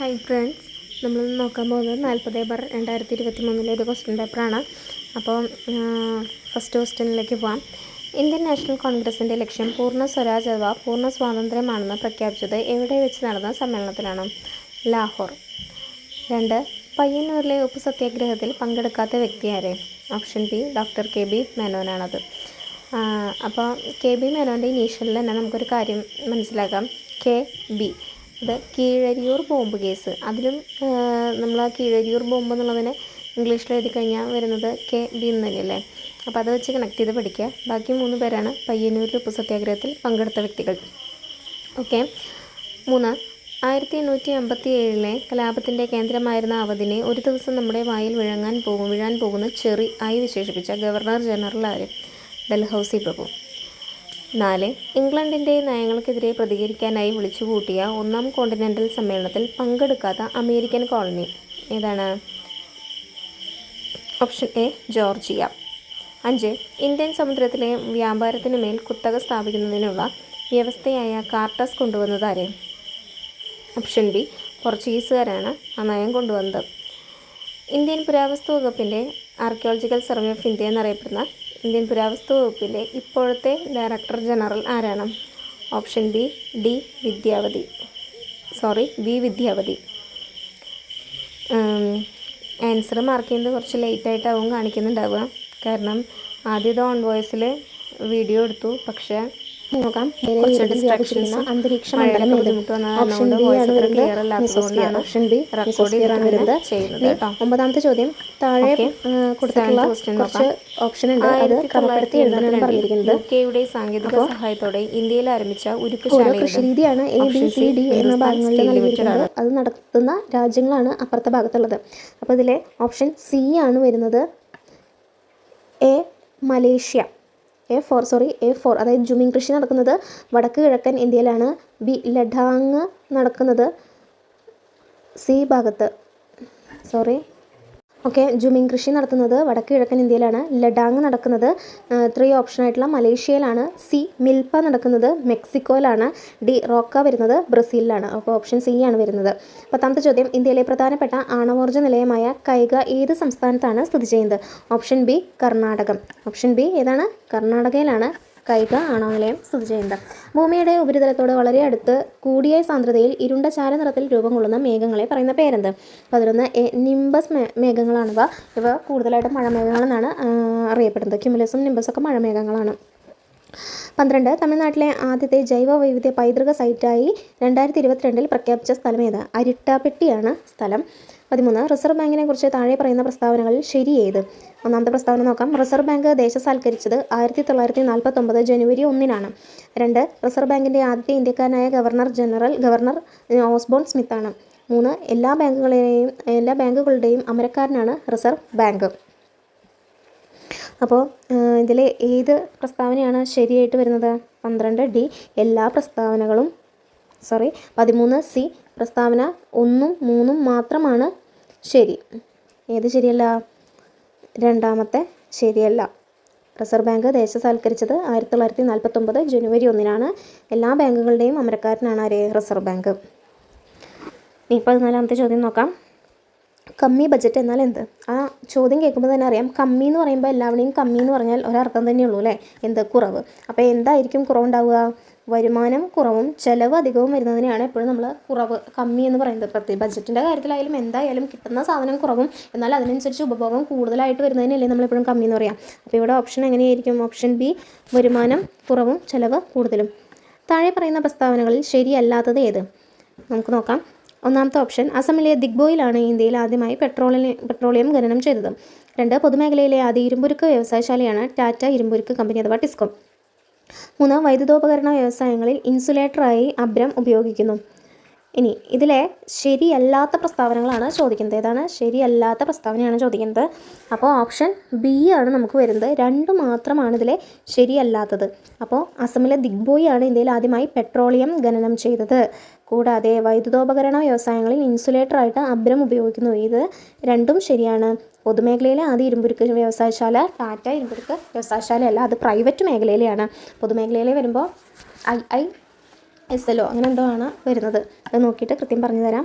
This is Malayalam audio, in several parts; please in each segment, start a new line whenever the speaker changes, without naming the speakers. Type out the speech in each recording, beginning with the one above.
ഹായ് ഫ്രണ്ട്സ് നമ്മൾ നോക്കാൻ പോകുന്നത് നാൽപ്പത് ബാർ രണ്ടായിരത്തി ഇരുപത്തി മൂന്നിലെ ഒരു ക്വസ്റ്റ്യൻ പേപ്പറാണ് അപ്പോൾ ഫസ്റ്റ് ക്വസ്റ്റ്യനിലേക്ക് പോകാം ഇന്ത്യൻ നാഷണൽ കോൺഗ്രസിന്റെ ലക്ഷ്യം പൂർണ സ്വരാജ് അഥവാ പൂർണ സ്വാതന്ത്ര്യമാണെന്ന് പ്രഖ്യാപിച്ചത് എവിടെ വെച്ച് നടന്ന സമ്മേളനത്തിലാണ്? ലാഹോർ. രണ്ട് പയ്യന്നൂരിലെ ഉപ്പ് സത്യാഗ്രഹത്തിൽ പങ്കെടുക്കാത്ത വ്യക്തി ആരെ? Option B doctor K B മേനോനാണത്. അപ്പോൾ കെ ബി മേനോന്റെ ഇനീഷ്യലിൽ തന്നെ നമുക്കൊരു കാര്യം മനസ്സിലാക്കാം. കെ ബി ഇത് കീഴരിയൂർ ബോംബ് കേസ്. അതിലും നമ്മൾ ആ കീഴരിയൂർ ബോംബ് എന്നുള്ളതിനെ ഇംഗ്ലീഷിൽ എഴുതി കഴിഞ്ഞാൽ വരുന്നത് കെ ബി എന്നല്ലേ അപ്പോൾ അത് വെച്ച് കണക്ട് ചെയ്ത് പഠിക്കുക ബാക്കി മൂന്ന് പേരാണ് പയ്യന്നൂരിൽ ഉപ്പ് സത്യാഗ്രഹത്തിൽ പങ്കെടുത്ത വ്യക്തികൾ. ഓക്കെ? മൂന്ന്. ആയിരത്തി എണ്ണൂറ്റി അമ്പത്തി ഏഴിലെ കലാപത്തിന്റെ കേന്ദ്രമായിരുന്ന അവധിനെ ഒരു ദിവസം നമ്മുടെ വായിൽ വിഴങ്ങാൻ പോകും വീഴാൻ പോകുന്ന ചെറി ആയി വിശേഷിപ്പിച്ച ഗവർണർ ജനറൽ ആര്? ഡൽഹൌസി പ്രഭു. നാല്. ഇംഗ്ലണ്ടിന്റെ നയങ്ങൾക്കെതിരെ പ്രതികരിക്കാനായി വിളിച്ചുകൂട്ടിയ ഒന്നാം കോണ്ടിനെന്റൽ സമ്മേളനത്തിൽ പങ്കെടുക്കാത്ത അമേരിക്കൻ കോളനി. ഏതാണ്? Option A Georgia. അഞ്ച്. ഇന്ത്യൻ സമുദ്രത്തിലെ വ്യാപാരത്തിന് മേൽ കുത്തക സ്ഥാപിക്കുന്നതിനുള്ള വ്യവസ്ഥയായ കാർട്ടസ് കൊണ്ടുവന്നത് ആര്? ഓപ്ഷൻ ബി പോർച്ചുഗീസുകാരാണ് ആ നയം കൊണ്ടുവന്നത്. ഇന്ത്യൻ പുരാവസ്തു വകുപ്പിന്റെ ആർക്കിയോളജിക്കൽ സർവേ ഓഫ് ഇന്ത്യ എന്നറിയപ്പെടുന്ന ഇന്ത്യൻ പുരാവസ്തു വകുപ്പിലെ ഇപ്പോഴത്തെ ഡയറക്ടർ ജനറൽ ആരാണ്? Option B D Vidyavati. Sorry V Vidyavati. Answer mark ചെയ്യുന്നത് കുറച്ച് ലേറ്റായിട്ടാവും കാണിക്കുന്നുണ്ടാവുക. കാരണം ആദ്യത്തെ ഓൺ വോയിസിൽ വീഡിയോ എടുത്തു. പക്ഷേ
നോക്കാം. അന്തരീക്ഷ മണ്ഡലം ഓപ്ഷൻ ബി ആണ് വരുന്നത്. ഓപ്ഷൻ ബി
record
ആണ് വരുന്നത്.
ചെയ്യുന്നത്.
ഇനി
കേട്ടോ.
ഒമ്പതാമത്തെ ചോദ്യം. താഴെ. കൊടുത്തിട്ടുള്ള കുറച്ച് ഓപ്ഷൻ ഉണ്ട്. അത് ക്രമപ്പെടുത്തി എഴുതാനാണ് പറഞ്ഞിരിക്കുന്നത്.
സാങ്കേതിക സഹായത്തോടെ ഇന്ത്യയിൽ ആരംഭിച്ച
ഉരുക്കുശാലയാണ് എ ബി സി ഡി എന്ന ഭാഗങ്ങളിൽ നൽകിയിരിക്കുന്നത്. അത് നടത്തുന്ന രാജ്യങ്ങളാണ് അപ്പുറത്തെ ഭാഗത്തുള്ളത്. അപ്പോൾ ഇതിലെ ഓപ്ഷൻ സി ആണ് വരുന്നത്. A Malaysia. A four sorry A four അതായത് ജുമിങ് കൃഷി നടക്കുന്നത് വടക്ക് കിഴക്കൻ ഇന്ത്യയിലാണ്. ബി ലഡാങ് നടക്കുന്നത്. സി ഭാഗത്ത്. സോറി ഓക്കെ ജുമിൻ കൃഷി നടത്തുന്നത് വടക്ക് കിഴക്കൻ ഇന്ത്യയിലാണ്. ലഡാങ് നടക്കുന്നത് ത്രീ ഓപ്ഷൻ ആയിട്ടുള്ള മലേഷ്യയിലാണ്. സി മിൽപ്പ നടക്കുന്നത് മെക്സിക്കോയിലാണ്. ഡി റോക്ക വരുന്നത് ബ്രസീലിലാണ്. അപ്പോൾ ഓപ്ഷൻ സി ആണ് വരുന്നത്. പത്താമത്തെ ചോദ്യം ഇന്ത്യയിലെ പ്രധാനപ്പെട്ട ആണവോർജ നിലയമായ കൈക ഏത് സംസ്ഥാനത്താണ് സ്ഥിതി ചെയ്യുന്നത്? Option B Karnataka. Option B ഏതാണ്? കർണാടകയിലാണ്. കൈക ആണോനിലയം സ്ഥിതി ചെയ്യുന്നത് ഭൂമിയുടെ ഉപരിതലത്തോട് വളരെ അടുത്ത് കൂടിയ സാന്ദ്രതയിൽ ഇരുണ്ട ചാര നിറത്തിൽ രൂപം കൊള്ളുന്ന മേഘങ്ങളെ പറയുന്ന പേരെന്ത്? പതിനൊന്ന് എ നിംബസ് മേ മേഘങ്ങളാണിവ ഇവ. കൂടുതലായിട്ടും മഴമേഘങ്ങളെന്നാണ് അറിയപ്പെടുന്നത്. ക്യുമുലസും നിംബസൊക്കെ മഴമേഘങ്ങളാണ്. പന്ത്രണ്ട് തമിഴ്നാട്ടിലെ ആദ്യത്തെ ജൈവ വൈവിധ്യ പൈതൃക സൈറ്റായി രണ്ടായിരത്തി ഇരുപത്തിരണ്ടിൽ പ്രഖ്യാപിച്ച സ്ഥലം ഏത്? അരിട്ടാപ്പെട്ടിയാണ് സ്ഥലം. പതിമൂന്ന് റിസർവ് ബാങ്കിനെ കുറിച്ച് താഴെ പറയുന്ന പ്രസ്താവനകളിൽ ശരി ഏത്? ഒന്നാമത്തെ പ്രസ്താവന നോക്കാം. റിസർവ് ബാങ്ക് ദേശസാൽക്കരിച്ചത് ആയിരത്തി തൊള്ളായിരത്തി നാൽപ്പത്തൊമ്പത് ജനുവരി ഒന്നിനാണ്. രണ്ട് റിസർവ് ബാങ്കിന്റെ ആദ്യത്തെ ഇന്ത്യക്കാരനായ ഗവർണർ ജനറൽ ഗവർണർ ഓസ്ബോൺ സ്മിത്താണ്. മൂന്ന് എല്ലാ ബാങ്കുകളെയും എല്ലാ ബാങ്കുകളുടെയും അമരക്കാരനാണ് റിസർവ് ബാങ്ക്. അപ്പോൾ ഇതിൽ ഏത് പ്രസ്താവനയാണ് ശരിയായിട്ട് വരുന്നത്? പന്ത്രണ്ട് ഡി എല്ലാ പ്രസ്താവനകളും സോറി പതിമൂന്ന് സി പ്രസ്താവന ഒന്നും മൂന്നും മാത്രമാണ് ശരി. ഏത് ശരിയല്ല? രണ്ടാമത്തെ ശരിയല്ല. റിസർവ് ബാങ്ക് ദേശസാൽക്കരിച്ചത് ആയിരത്തി തൊള്ളായിരത്തി നാൽപ്പത്തൊമ്പത് ജനുവരി ഒന്നിനാണ്. എല്ലാ ബാങ്കുകളുടെയും അമരക്കാരനാണ് ആര്? Reserve bank. ഇനി പതിനാലാമത്തെ ചോദ്യം നോക്കാം. കമ്മി ബജറ്റ് എന്നാൽ എന്ത്? ആ ചോദ്യം കേൾക്കുമ്പോൾ തന്നെ അറിയാം. കമ്മി എന്ന് പറയുമ്പോൾ എല്ലാവരുടെയും കമ്മി എന്ന് പറഞ്ഞാൽ ഒരർത്ഥം തന്നെയുള്ളൂ അല്ലേ? എന്ത്? കുറവ്. അപ്പോൾ എന്തായിരിക്കും കുറവുണ്ടാവുക? വരുമാനം കുറവും ചിലവ് അധികവും വരുന്നതിനെയാണ് എപ്പോഴും നമ്മൾ കുറവ് കമ്മി എന്ന് പറയുന്നത്. പ്രത്യേക ബജറ്റിന്റെ കാര്യത്തിലായാലും എന്തായാലും കിട്ടുന്ന സാധനം കുറവും എന്നാൽ അതിനനുസരിച്ച് ഉപഭോഗം കൂടുതലായിട്ട് വരുന്നതിനല്ലേ നമ്മളെപ്പോഴും കമ്മി എന്ന് പറയാം. അപ്പോൾ ഇവിടെ ഓപ്ഷൻ എങ്ങനെയായിരിക്കും? ഓപ്ഷൻ ബി വരുമാനം കുറവും ചിലവ് കൂടുതലും. താഴെ പറയുന്ന പ്രസ്താവനകളിൽ ശരിയല്ലാത്തത് ഏത്? നമുക്ക് നോക്കാം. ഒന്നാമത്തെ ഓപ്ഷൻ അസമിലെ ദിഗ്ബോയിലാണ് ഇന്ത്യയിൽ ആദ്യമായി പെട്രോളിന് പെട്രോളിയം ഖനനം ചെയ്തത്. രണ്ട് പൊതുമേഖലയിലെ ആദ്യ ഇരുമ്പുരുക്ക് വ്യവസായശാലയാണ് ടാറ്റ ഇരുമ്പുരുക്ക് കമ്പനി അഥവാ ടിസ്കോ. മൂന്ന് വൈദ്യുതോപകരണ വ്യവസായങ്ങളിൽ ഇൻസുലേറ്ററായി അബ്രം ഉപയോഗിക്കുന്നു. ഇനി ഇതിലെ ശരിയല്ലാത്ത പ്രസ്താവനകളാണ് ചോദിക്കുന്നത്. ഏതാണ്? ശരിയല്ലാത്ത പ്രസ്താവനയാണ് ചോദിക്കുന്നത്. അപ്പോൾ ഓപ്ഷൻ ബി ആണ് നമുക്ക് വരുന്നത്. രണ്ട് മാത്രമാണ് ഇതിലെ ശരിയല്ലാത്തത്. അപ്പോൾ അസമിലെ ദിഗ്ബോയി ആണ് ഇന്ത്യയിൽ ആദ്യമായി പെട്രോളിയം ഖനനം ചെയ്തത്. കൂടാതെ വൈദ്യുതോപകരണ വ്യവസായങ്ങളിൽ ഇൻസുലേറ്ററായിട്ട് അബ്രം ഉപയോഗിക്കുന്നു. ഇത് രണ്ടും ശരിയാണ്. പൊതുമേഖലയിലെ ആദ്യ ഇരുമ്പുരുക്ക് വ്യവസായശാല ടാറ്റ ഇരുമ്പുരുക്ക് വ്യവസായശാലയല്ല അത് പ്രൈവറ്റ് മേഖലയിലെയാണ്. പൊതുമേഖലയിലെ വരുമ്പോൾ I I S L O അങ്ങനെ എന്തോ ആണ് വരുന്നത്. അത് നോക്കിയിട്ട് കൃത്യം പറഞ്ഞു തരാം.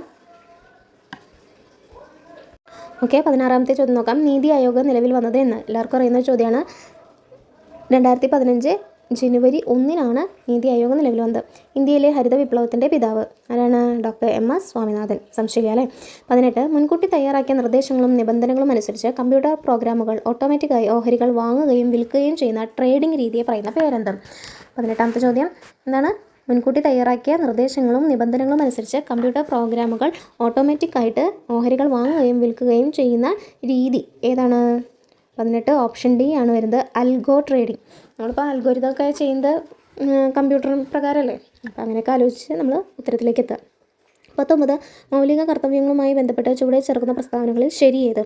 ഓക്കെ പതിനാറാമത്തെ ചോദ്യം നോക്കാം. നീതി ആയോഗ് നിലവിൽ വന്നത് എന്ന്. എല്ലാവർക്കും അറിയുന്ന ചോദ്യമാണ്. രണ്ടായിരത്തി പതിനഞ്ച് ജനുവരി ഒന്നിനാണ് നീതി ആയോഗ് നിലവിൽ വന്നത്. ഇന്ത്യയിലെ ഹരിത വിപ്ലവത്തിന്റെ പിതാവ് ആരാണ്? Doctor M S Swaminathan. സംശയിക്കുക അല്ലേ? പതിനെട്ട് മുൻകൂട്ടി തയ്യാറാക്കിയ നിർദ്ദേശങ്ങളും നിബന്ധനകളും അനുസരിച്ച് കമ്പ്യൂട്ടർ പ്രോഗ്രാമുകൾ ഓട്ടോമാറ്റിക്കായി ഓഹരികൾ വാങ്ങുകയും വിൽക്കുകയും ചെയ്യുന്ന ട്രേഡിംഗ് രീതിയെ പറയുന്ന പേരെന്ത്? പതിനെട്ടാമത്തെ ചോദ്യം. എന്താണ്? മുൻകൂട്ടി തയ്യാറാക്കിയ നിർദ്ദേശങ്ങളും നിബന്ധനകളും അനുസരിച്ച് കമ്പ്യൂട്ടർ പ്രോഗ്രാമുകൾ ഓട്ടോമാറ്റിക്കായിട്ട് ഓഹരികൾ വാങ്ങുകയും വിൽക്കുകയും ചെയ്യുന്ന രീതി ഏതാണ്? പതിനെട്ട് ഓപ്ഷൻ ഡി ആണ് വരുന്നത് അൽഗോ ട്രേഡിംഗ് നമ്മളിപ്പോൾ അൽഗോരിതമൊക്കെ ചെയ്യുന്നത് കമ്പ്യൂട്ടർ പ്രകാരമല്ലേ അപ്പോൾ അങ്ങനെയൊക്കെ ആലോചിച്ച് നമ്മൾ ഉത്തരത്തിലേക്ക് എത്തുക. പത്തൊമ്പത് മൗലിക കർത്തവ്യങ്ങളുമായി ബന്ധപ്പെട്ട് ചുവടെ ചേർക്കുന്ന പ്രസ്താവനകളിൽ ശരി ഏത്?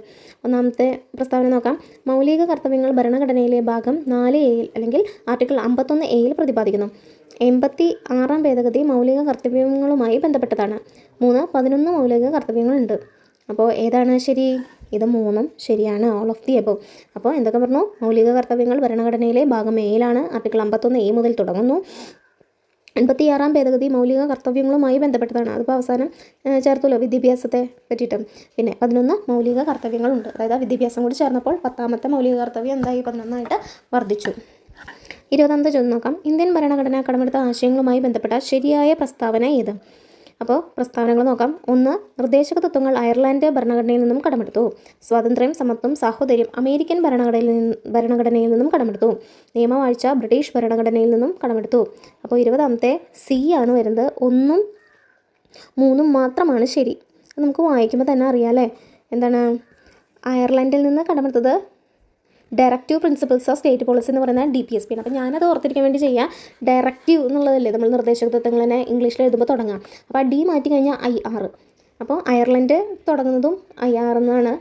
ഒന്നാമത്തെ പ്രസ്താവന നോക്കാം. മൗലിക കർത്തവ്യങ്ങൾ ഭരണഘടനയിലെ ഭാഗം നാല് എയിൽ അല്ലെങ്കിൽ ആർട്ടിക്കിൾ അമ്പത്തൊന്ന് എയിൽ പ്രതിപാദിക്കുന്നു. എൺപത്തി ആറാം ഭേദഗതി മൗലിക കർത്തവ്യങ്ങളുമായി ബന്ധപ്പെട്ടതാണ്. മൂന്ന് പതിനൊന്ന് മൗലിക കർത്തവ്യങ്ങളുണ്ട്. അപ്പോൾ ഏതാണ് ശരി? ഇത് മൂന്നും ശരിയാണ്. ഓൾ ഓഫ് ദി അബോ അപ്പോൾ എന്തൊക്കെ പറഞ്ഞു? മൗലിക കർത്തവ്യങ്ങൾ ഭരണഘടനയിലെ ഭാഗം എയിലാണ്. ആർട്ടിക്കിൾ അമ്പത്തൊന്ന് എ മുതൽ തുടങ്ങുന്നു. എൺപത്തിയാറാം ഭേദഗതി മൗലിക കർത്തവ്യങ്ങളുമായി ബന്ധപ്പെട്ടതാണ്. അതിപ്പോൾ അവസാനം ചേർത്തുള്ളൂ വിദ്യാഭ്യാസത്തെ പറ്റിയിട്ടും. പിന്നെ പതിനൊന്ന് മൗലിക കർത്തവ്യങ്ങളുണ്ട്. അതായത് ആ വിദ്യാഭ്യാസം കൂടി ചേർന്നപ്പോൾ പത്താമത്തെ മൗലിക കർത്തവ്യം എന്തായി? പതിനൊന്നായിട്ട് വർദ്ധിച്ചു. ഇരുപതാമത്തെ ചോദ്യം നോക്കാം. ഇന്ത്യൻ ഭരണഘടന കടമെടുത്ത ആശയങ്ങളുമായി ബന്ധപ്പെട്ട ശരിയായ പ്രസ്താവന ഏത്? അപ്പോൾ പ്രസ്താവനകൾ നോക്കാം. ഒന്ന് നിർദ്ദേശക തത്വങ്ങൾ അയർലാൻഡ് ഭരണഘടനയിൽ നിന്നും കടമെടുത്തു. സ്വാതന്ത്ര്യം സമത്വം സാഹോദര്യം അമേരിക്കൻ ഭരണഘടനയിൽ നിന്ന് ഭരണഘടനയിൽ നിന്നും കടമെടുത്തു. നിയമവാഴ്ച ബ്രിട്ടീഷ് ഭരണഘടനയിൽ നിന്നും കടമെടുത്തു. അപ്പോൾ ഇരുപതാമത്തെ സി ആണ് വരുന്നത്. ഒന്നും മൂന്നും മാത്രമാണ് ശരി. നമുക്ക് വായിക്കുമ്പോൾ തന്നെ അറിയാമല്ലേ എന്താണ്? അയർലൻഡിൽ നിന്ന് കടമെടുത്തത് directive principles of state policy എന്ന് പറയുന്ന ഡി പി എസ് പി ആണ്. അപ്പോൾ ഞാനത് ഓർത്തിരിക്കാൻ വേണ്ടി ചെയ്യാം. ഡയറക്റ്റീവ് എന്നുള്ളതല്ലേ നമ്മൾ നിർദ്ദേശക തത്വങ്ങൾ തന്നെ ഇംഗ്ലീഷിൽ എഴുതുമ്പോൾ തുടങ്ങാം. അപ്പോൾ ഡി മാറ്റി കഴിഞ്ഞാൽ ഐ ആർ അപ്പോൾ അയർലൻഡ് തുടങ്ങുന്നതും ഐ ആർ എന്നാണ്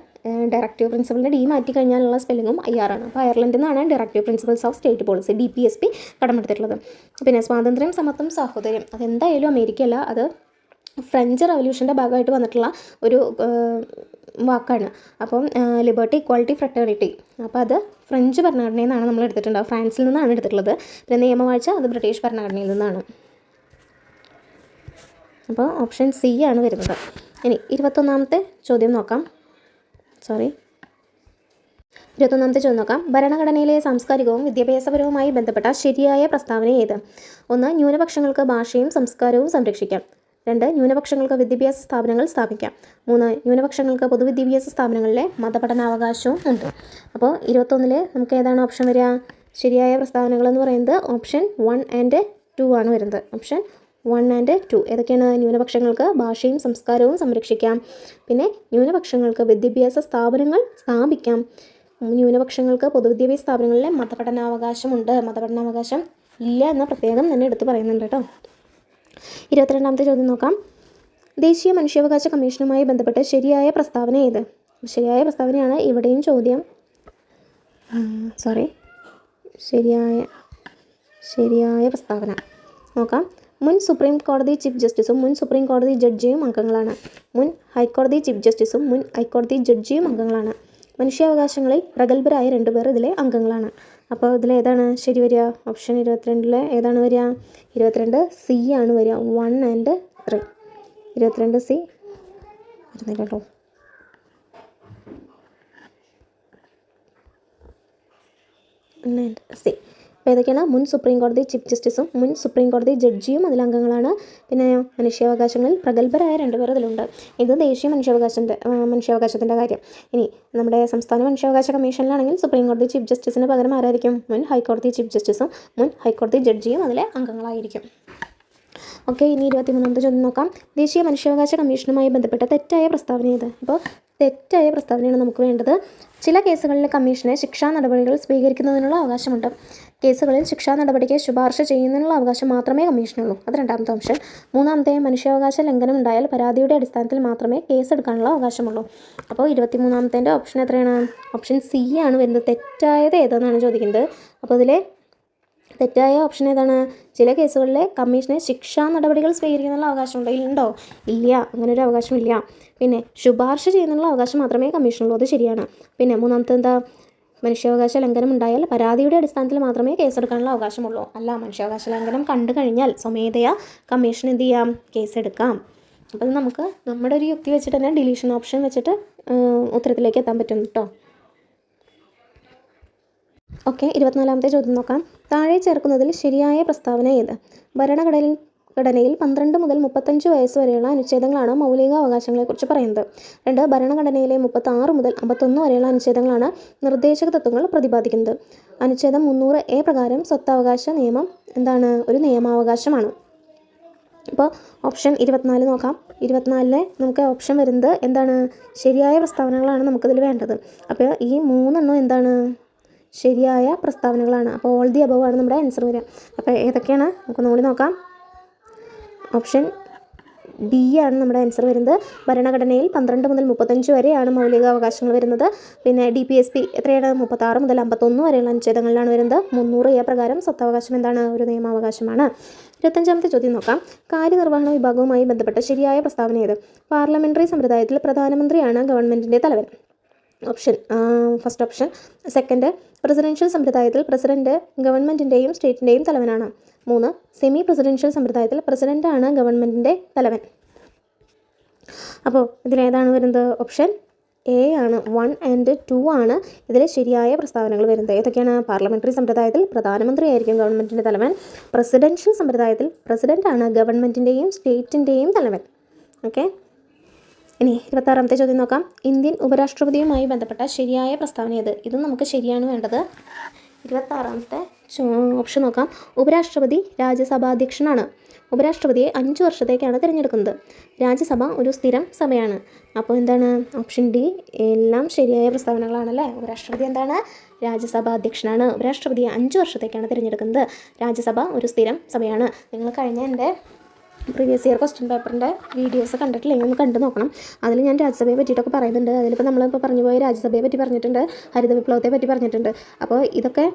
ഡയറക്റ്റീവ് പ്രിൻസിപ്പളിന്റെ ഡി മാറ്റി കഴിഞ്ഞാലുള്ള സ്പെല്ലിങ്ങും ഐ ആർ ആണ്. അപ്പോൾ അയർലൻഡിൽ നിന്നാണ് directive principles of state policy D P S P കടമെടുത്തിട്ടുള്ളത്. പിന്നെ സ്വാതന്ത്ര്യം സമത്വം സാഹോദര്യം. അതെന്തായാലും അമേരിക്കയല്ല അത് ഫ്രഞ്ച് റവല്യൂഷന്റെ ഭാഗമായിട്ട് വന്നിട്ടുള്ള ഒരു വാക്കാണ്. അപ്പം ലിബർട്ടി ഇക്വാളിറ്റി ഫ്രട്ടേണിറ്റി. അപ്പോൾ അത് ഫ്രഞ്ച് ഭരണഘടനയിൽ നിന്നാണ് നമ്മൾ എടുത്തിട്ടുണ്ടാവുക. ഫ്രാൻസിൽ നിന്നാണ് എടുത്തിട്ടുള്ളത്. പിന്നെ നിയമവാഴ്ച അത് ബ്രിട്ടീഷ് ഭരണഘടനയിൽ നിന്നാണ്. അപ്പോൾ ഓപ്ഷൻ സി ആണ് വരുന്നത്. ഇനി ഇരുപത്തൊന്നാമത്തെ ചോദ്യം നോക്കാം. സോറി. ഇരുപത്തൊന്നാമത്തെ ചോദ്യം നോക്കാം. ഭരണഘടനയിലെ സാംസ്കാരികവും വിദ്യാഭ്യാസപരവുമായി ബന്ധപ്പെട്ട ശരിയായ പ്രസ്താവന ഏത്? ഒന്ന് ന്യൂനപക്ഷങ്ങൾക്ക് ഭാഷയും സംസ്കാരവും സംരക്ഷിക്കാം. രണ്ട് ന്യൂനപക്ഷങ്ങൾക്ക് വിദ്യാഭ്യാസ സ്ഥാപനങ്ങൾ സ്ഥാപിക്കാം. മൂന്ന് ന്യൂനപക്ഷങ്ങൾക്ക് പൊതുവിദ്യാഭ്യാസ സ്ഥാപനങ്ങളിലെ മതപഠനാവകാശവും ഉണ്ട്. അപ്പോൾ ഇരുപത്തൊന്നിൽ നമുക്ക് ഏതാണ് ഓപ്ഷൻ വരിക? ശരിയായ പ്രസ്താവനകൾ എന്ന് പറയുന്നത് ഓപ്ഷൻ വൺ ആൻഡ് ടു ആണ് വരുന്നത്. ഓപ്ഷൻ വൺ ആൻഡ് ടു ഏതൊക്കെയാണ്? ന്യൂനപക്ഷങ്ങൾക്ക് ഭാഷയും സംസ്കാരവും സംരക്ഷിക്കാം. പിന്നെ ന്യൂനപക്ഷങ്ങൾക്ക് വിദ്യാഭ്യാസ സ്ഥാപനങ്ങൾ സ്ഥാപിക്കാം. ന്യൂനപക്ഷങ്ങൾക്ക് പൊതുവിദ്യാഭ്യാസ സ്ഥാപനങ്ങളിലെ മതപഠനാവകാശമുണ്ട്. മതപഠനാവകാശം ഇല്ല എന്ന പ്രത്യേകം തന്നെ എടുത്തു പറയുന്നുണ്ട് കേട്ടോ. ഇരുപത്തിരണ്ടാമത്തെ ചോദ്യം നോക്കാം. ദേശീയ മനുഷ്യാവകാശ കമ്മീഷനുമായി ബന്ധപ്പെട്ട് ശരിയായ പ്രസ്താവന ഏത്? ശരിയായ പ്രസ്താവനയാണ് ഇവിടെയും ചോദ്യം. സോറി ശരിയായ ശരിയായ പ്രസ്താവന. നോക്കാം. മുൻ സുപ്രീം കോടതി ചീഫ് ജസ്റ്റിസും മുൻ സുപ്രീം കോടതി ജഡ്ജിയും അംഗങ്ങളാണ്. മുൻ ഹൈക്കോടതി ചീഫ് ജസ്റ്റിസും മുൻ ഹൈക്കോടതി ജഡ്ജിയും അംഗങ്ങളാണ്. മനുഷ്യാവകാശങ്ങളിൽ പ്രഗത്ഭരായ രണ്ടുപേർ ഇതിലെ അംഗങ്ങളാണ്. അപ്പോൾ ഇതിൽ ഏതാണ്? ശരി വരിക. ഓപ്ഷൻ ഇരുപത്തിരണ്ടിലെ ഏതാണ് വരിക? ഇരുപത്തിരണ്ട് സി ആണ് വരിക. വൺ ആൻഡ് ത്രീ ഇരുപത്തിരണ്ട് സി വരുന്നില്ല കേട്ടോ സി അപ്പോൾ ഏതൊക്കെയാണ് മുൻ സുപ്രീം കോടതി ചീഫ് ജസ്റ്റിസും മുൻ സുപ്രീം കോടതി ജഡ്ജിയും അതിലെ അംഗങ്ങളാണ്. പിന്നെ മനുഷ്യാവകാശങ്ങളിൽ പ്രഗത്ഭരായ രണ്ടുപേർ അതിലുണ്ട് ഇത് ദേശീയ മനുഷ്യാവകാശത്തിന്റെ മനുഷ്യാവകാശത്തിന്റെ കാര്യം. ഇനി നമ്മുടെ സംസ്ഥാന മനുഷ്യാവകാശ കമ്മീഷനിലാണെങ്കിൽ സുപ്രീം കോടതി ചീഫ് ജസ്റ്റിസിന് പകരം ആരായിരിക്കും? മുൻ ഹൈക്കോടതി ചീഫ് ജസ്റ്റിസും മുൻ ഹൈക്കോടതി ജഡ്ജിയും അതിലെ അംഗങ്ങളായിരിക്കും. ഓക്കെ ഇനി ഇരുപത്തിമൂന്നാമത്തെ ചോദ്യം നോക്കാം. ദേശീയ മനുഷ്യാവകാശ കമ്മീഷനുമായി ബന്ധപ്പെട്ട തെറ്റായ പ്രസ്താവന ഏത്? അപ്പോൾ തെറ്റായ പ്രസ്താവനയാണ് നമുക്ക് വേണ്ടത്. ചില കേസുകളിൽ കമ്മീഷനെ ശിക്ഷാ നടപടികൾ സ്വീകരിക്കുന്നതിനുള്ള അവകാശമുണ്ട്. കേസുകളിൽ ശിക്ഷാ നടപടിക്ക് ശുപാർശ ചെയ്യുന്നതിനുള്ള അവകാശം മാത്രമേ കമ്മീഷനുള്ളൂ. അത് രണ്ടാമത്തെ ഓപ്ഷൻ. മൂന്നാമത്തെ മനുഷ്യാവകാശ ലംഘനം ഉണ്ടായാൽ പരാതിയുടെ അടിസ്ഥാനത്തിൽ മാത്രമേ കേസ് എടുക്കാനുള്ള അവകാശമുള്ളൂ. അപ്പോൾ ഇരുപത്തി ഇരുപത്തിമൂന്നാമത്തേന്റെ ഓപ്ഷൻ എത്രയാണ്? ഓപ്ഷൻ സി ആണ് വരുന്നത്. തെറ്റായത് ഏതെന്നാണ് ചോദിക്കുന്നത്. അപ്പോൾ ഇതിലെ തെറ്റായ ഓപ്ഷൻ ഏതാണ്? ചില കേസുകളിൽ കമ്മീഷനെ ശിക്ഷാ നടപടികൾ സ്വീകരിക്കാനുള്ള അവകാശമുണ്ടോ ഉണ്ടോ? ഇല്ല. അങ്ങനെ ഒരു അവകാശമില്ല പിന്നെ ശുപാർശ ചെയ്യുന്നുള്ള അവകാശം മാത്രമേ കമ്മീഷനുള്ളൂ. അത് ശരിയാണ്. പിന്നെ മൂന്നാമത്തെ എന്താ? മനുഷ്യാവകാശ ലംഘനം ഉണ്ടായാൽ പരാതിയുടെ അടിസ്ഥാനത്തിൽ മാത്രമേ കേസെടുക്കാനുള്ള അവകാശമുള്ളൂ. അല്ല മനുഷ്യാവകാശ ലംഘനം കണ്ടു കഴിഞ്ഞാൽ സ്വമേധയാ കമ്മീഷൻ എന്ത് ചെയ്യാം? കേസെടുക്കാം. അപ്പോൾ നമുക്ക് നമ്മുടെ ഒരു യുക്തി വെച്ചിട്ട് തന്നെ ഡിലീഷൻ ഓപ്ഷൻ വെച്ചിട്ട് ഉത്തരത്തിലേക്ക് എത്താൻ പറ്റും കേട്ടോ ഓക്കെ ഇരുപത്തിനാലാമത്തെ ചോദ്യം നോക്കാം. താഴെ ചേർക്കുന്നതിൽ ശരിയായ പ്രസ്താവന ഏത്? ഭരണഘടനയിൽ ഘടനയിൽ പന്ത്രണ്ട് മുതൽ മുപ്പത്തഞ്ച് വയസ്സ് വരെയുള്ള അനുച്ഛേദങ്ങളാണ് മൗലിക അവകാശങ്ങളെക്കുറിച്ച് പറയുന്നത്. രണ്ട് ഭരണഘടനയിലെ മുപ്പത്തി ആറ് മുതൽ അമ്പത്തൊന്ന് വരെയുള്ള അനുച്ഛേദങ്ങളാണ് നിർദ്ദേശക തത്വങ്ങൾ പ്രതിപാദിക്കുന്നത്. അനുച്ഛേദം മുന്നൂറ് എ പ്രകാരം സ്വത്തവകാശ നിയമം എന്താണ്? ഒരു നിയമാവകാശമാണ്. അപ്പോൾ ഓപ്ഷൻ ഇരുപത്തിനാല് നോക്കാം. ഇരുപത്തിനാലിലെ നമുക്ക് ഓപ്ഷൻ വരുന്നത് എന്താണ്? ശരിയായ പ്രസ്താവനകളാണ് നമുക്കിതിൽ വേണ്ടത്. അപ്പോൾ ഈ മൂന്നെണ്ണം എന്താണ്? ശരിയായ പ്രസ്താവനകളാണ്. അപ്പോൾ ഓൾ ദി അബവ് ആണ് നമ്മുടെ ആൻസർ വരിക. അപ്പോൾ ഏതൊക്കെയാണ്? നമുക്കൊന്നുകൂടി നോക്കാം. ഓപ്ഷൻ ഡി ആണ് നമ്മുടെ ആൻസർ വരുന്നത്. ഭരണഘടനയിൽ പന്ത്രണ്ട് മുതൽ മുപ്പത്തഞ്ച് വരെയാണ് മൗലിക അവകാശങ്ങൾ വരുന്നത്. പിന്നെ ഡി പി എസ് പി എത്രയാണ്? മുപ്പത്താറ് മുതൽ അമ്പത്തൊന്ന് വരെയുള്ള അനുച്ഛേദങ്ങളിലാണ് വരുന്നത്. മുന്നൂറ് എ പ്രകാരം സ്വത്തവകാശം എന്താണ്? ഒരു നിയമാവകാശമാണ്. ഇരുപത്തഞ്ചാമത്തെ ചോദ്യം നോക്കാം. കാര്യനിർവഹണ വിഭാഗവുമായി ബന്ധപ്പെട്ട ശരിയായ പ്രസ്താവന ഏത്? പാർലമെന്ററി സമ്പ്രദായത്തിൽ പ്രധാനമന്ത്രിയാണ് ഗവൺമെന്റിന്റെ തലവൻ. Option first option second presidential സമ്പ്രദായത്തിൽ പ്രസിഡന്റ് ഗവൺമെന്റിന്റെയും സ്റ്റേറ്റിന്റെയും തലവനാണ്. മൂന്ന് സെമി പ്രസിഡൻഷ്യൽ സമ്പ്രദായത്തിൽ ആണ് ഗവൺമെന്റിന്റെ തലവൻ. അപ്പോൾ ഇതിലേതാണ് വരുന്നത്? ഓപ്ഷൻ എ ആണ്. വൺ ആൻഡ് ടു ആണ് ഇതിൽ ശരിയായ പ്രസ്താവനകൾ വരുന്നത്. ഏതൊക്കെയാണ്? പാർലമെന്ററി സമ്പ്രദായത്തിൽ പ്രധാനമന്ത്രി ആയിരിക്കും ഗവൺമെന്റിന്റെ തലവൻ. പ്രസിഡൻഷ്യൽ സമ്പ്രദായത്തിൽ ആണ് ഗവൺമെന്റിന്റെയും സ്റ്റേറ്റിന്റെയും തലവൻ. ഓക്കെ ഇനി ഇരുപത്താറാമത്തെ ചോദ്യം നോക്കാം. ഇന്ത്യൻ ഉപരാഷ്ട്രപതിയുമായി ബന്ധപ്പെട്ട ശരിയായ പ്രസ്താവന ഏത്? ഇതും നമുക്ക് ശരിയാണ് വേണ്ടത്. ഇരുപത്താറാമത്തെ ഓപ്ഷൻ നോക്കാം. ഉപരാഷ്ട്രപതി രാജ്യസഭാധ്യക്ഷനാണ്. ഉപരാഷ്ട്രപതിയെ അഞ്ച് വർഷത്തേക്കാണ് തിരഞ്ഞെടുക്കുന്നത്. രാജ്യസഭ ഒരു സ്ഥിരം സഭയാണ്. അപ്പോൾ എന്താണ്? ഓപ്ഷൻ ഡി എല്ലാം ശരിയായ പ്രസ്താവനകളാണല്ലേ? ഉപരാഷ്ട്രപതി എന്താണ്? രാജ്യസഭാ അധ്യക്ഷനാണ് ഉപരാഷ്ട്രപതിയെ അഞ്ച് വർഷത്തേക്കാണ് തിരഞ്ഞെടുക്കുന്നത്. രാജ്യസഭ ഒരു സ്ഥിരം സഭയാണ്. നിങ്ങൾ കഴിഞ്ഞ എന്റെ പ്രീവിയസ് ഇയർ ക്വസ്റ്റ്യൻ പേപ്പറിന്റെ വീഡിയോസ് കണ്ടിട്ടില്ലെങ്കിൽ ഒന്ന് കണ്ടു നോക്കണം. അതിൽ ഞാൻ രാജ്യസഭയെ പറ്റിയിട്ടൊക്കെ പറയുന്നുണ്ട്. അതിലിപ്പോൾ നമ്മളിപ്പോൾ പറഞ്ഞു പോയ രാജ്യസഭയെ പറ്റി പറഞ്ഞിട്ടുണ്ട്. ഹരിത വിപ്ലവത്തെ പറ്റി പറഞ്ഞിട്ടുണ്ട്. അപ്പോൾ ഇതൊക്കെ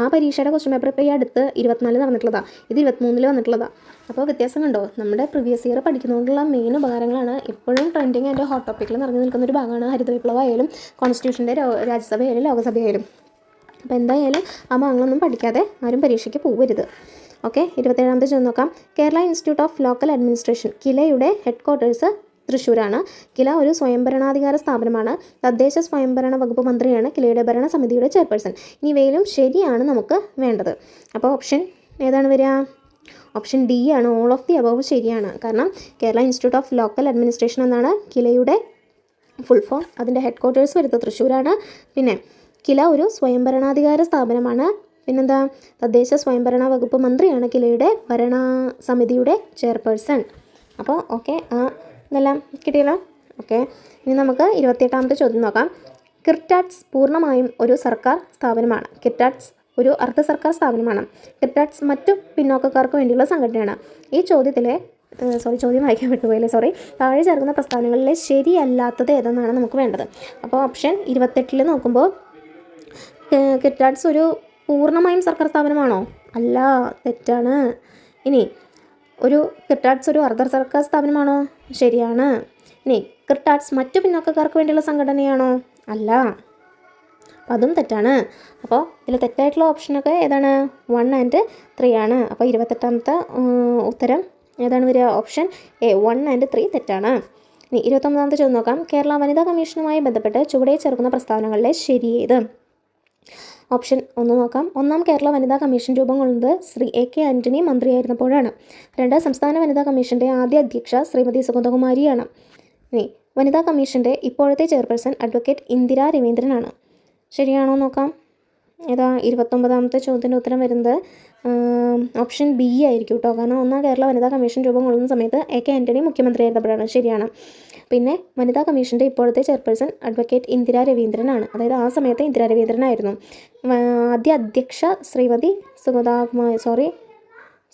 ആ പരീക്ഷയുടെ ക്വസ്റ്റ്യൻ പേപ്പർ ഇപ്പോൾ ഈ അടുത്ത് ഇരുപത്തിനാല് നടന്നിട്ടുള്ളതാണ് ഇത് ഇരുപത്തിമൂന്നിൽ വന്നിട്ടുള്ളതാണ് അപ്പോൾ വ്യത്യാസം കണ്ടോ? നമ്മുടെ പ്രീവിയസ് ഇയർ പഠിക്കുന്നതുകൊണ്ടുള്ള മെയിൻ ഉപകാരങ്ങളാണ് ഇപ്പോഴും ട്രെൻഡിങ് ആൻഡ് ഹോട്ട് ടോപ്പിക്കിൽ നിറഞ്ഞു നിൽക്കുന്ന ഒരു ഭാഗമാണ് ഹരിത വിപ്ലവമായാലും കോൺസ്റ്റിറ്റ്യൂഷന്റെ രാജ്യസഭയായാലും ലോകസഭയായാലും. അപ്പോൾ എന്തായാലും ആ ഭാഗങ്ങളൊന്നും പഠിക്കാതെ ആരും പരീക്ഷയ്ക്ക് പോകരുത് ഓക്കെ ഇരുപത്തേഴാമത്തെ ചോദ്യം നോക്കാം. Kerala institute of local administration കിലയുടെ headquarters തൃശ്ശൂരാണ്. കില ഒരു സ്വയംഭരണാധികാര സ്ഥാപനമാണ്. തദ്ദേശ സ്വയംഭരണ വകുപ്പ് മന്ത്രിയാണ് കിലയുടെ ഭരണസമിതിയുടെ ചെയർപേഴ്സൺ. ഇനി വേലും ശരിയാണ് നമുക്ക് വേണ്ടത്. അപ്പോൾ ഓപ്ഷൻ ഏതാണ് വരിക? ഓപ്ഷൻ ഡി ആണ്. ഓൾ ഓഫ് ദി അബവ് ശരിയാണ്. കാരണം Kerala institute of local administration എന്നാണ് കിലയുടെ ഫുൾ ഫോം അതിന്റെ ഹെഡ് ക്വാർട്ടേഴ്സ് വരുന്നത് തൃശ്ശൂരാണ്. പിന്നെ കില ഒരു സ്വയംഭരണാധികാര സ്ഥാപനമാണ്. പിന്നെന്താ? തദ്ദേശ സ്വയംഭരണ വകുപ്പ് മന്ത്രിയാണ് കിലയുടെ ഭരണ സമിതിയുടെ ചെയർപേഴ്സൺ. അപ്പോൾ ഓക്കെ ആ ഇതെല്ലാം കിട്ടിയല്ലോ? ഓക്കെ ഇനി നമുക്ക് ഇരുപത്തിയെട്ടാമത്തെ ചോദ്യം നോക്കാം. കിർട്ടാറ്റ്സ് പൂർണമായും ഒരു സർക്കാർ സ്ഥാപനമാണ്. കിർട്ടാറ്റ്സ് ഒരു അർദ്ധ സർക്കാർ സ്ഥാപനമാണ്. കിർട്ടാറ്റ്സ് മറ്റു പിന്നോക്കക്കാർക്ക് വേണ്ടിയുള്ള സംഘടനയാണ്. ഈ ചോദ്യത്തിലെ സോറി ചോദ്യം വായിക്കാൻ വിട്ടുപോയില്ലേ സോറി. താഴെ ചേർക്കുന്ന പ്രസ്താവനകളിലെ ശരിയല്ലാത്തത് ഏതെന്നാണ് നമുക്ക് വേണ്ടത്. അപ്പോൾ ഓപ്ഷൻ ഇരുപത്തെട്ടിൽ നോക്കുമ്പോൾ കിറ്റാഡ്സ് ഒരു പൂർണമായും സർക്കാർ സ്ഥാപനമാണോ? അല്ല തെറ്റാണ്. ഇനി ഒരു കിർട്ടാറ്റ്സ് ഒരു അർദ്ധ സർക്കാർ സ്ഥാപനമാണോ? ശരിയാണ്. ഇനി കിർട്ടാറ്റ്സ് മറ്റു പിന്നോക്കക്കാർക്ക് വേണ്ടിയുള്ള സംഘടനയാണോ? അല്ല. അതും തെറ്റാണ്. അപ്പോൾ ഇതിൽ തെറ്റായിട്ടുള്ള ഓപ്ഷനൊക്കെ ഏതാണ്? വൺ ആൻഡ് ത്രീ ആണ്. അപ്പോൾ ഇരുപത്തെട്ടാമത്തെ ഉത്തരം ഏതാണ് വരിക? Option A one and three തെറ്റാണ്. ഇനി ഇരുപത്തൊമ്പതാമത്തെ ചോദ്യം നോക്കാം. കേരള വനിതാ കമ്മീഷനുമായി ബന്ധപ്പെട്ട് ചുവടെ ചേർക്കുന്ന പ്രസ്താവനകളിലെ ശരിയേത് ഓപ്ഷൻ ഒന്ന് നോക്കാം. ഒന്നാം കേരള വനിതാ കമ്മീഷൻ രൂപം കൊള്ളുന്നത് ശ്രീ എ കെ ആന്റണി മന്ത്രിയായിരുന്നപ്പോഴാണ്. രണ്ട് സംസ്ഥാന വനിതാ കമ്മീഷന്റെ ആദ്യ അധ്യക്ഷ ശ്രീമതി സുഗന്ധകുമാരിയാണ്. ഇനി വനിതാ കമ്മീഷന്റെ ഇപ്പോഴത്തെ ചെയർപേഴ്സൺ അഡ്വക്കേറ്റ് ഇന്ദിര രവീന്ദ്രനാണ്. ശരിയാണോ നോക്കാം. ഏതാ ഇരുപത്തൊമ്പതാമത്തെ ചോദ്യത്തിന്റെ ഉത്തരം വരുന്നത് ഓപ്ഷൻ ബി ആയിരിക്കും കേട്ടോ. കാരണം ഒന്നാം കേരള വനിതാ കമ്മീഷൻ രൂപം കൊള്ളുന്ന സമയത്ത് എ കെ ആന്റണി മുഖ്യമന്ത്രിയായിരുന്നപ്പോഴാണ്. ശരിയാണ്. പിന്നെ വനിതാ കമ്മീഷന്റെ ഇപ്പോഴത്തെ ചെയർപേഴ്സൺ അഡ്വക്കേറ്റ് ഇന്ദിര രവീന്ദ്രനാണ്. അതായത് ആ സമയത്ത് ഇന്ദിര രവീന്ദ്രനായിരുന്നു. ആദ്യ അധ്യക്ഷ ശ്രീമതി സുഗതാകുമാരി സോറി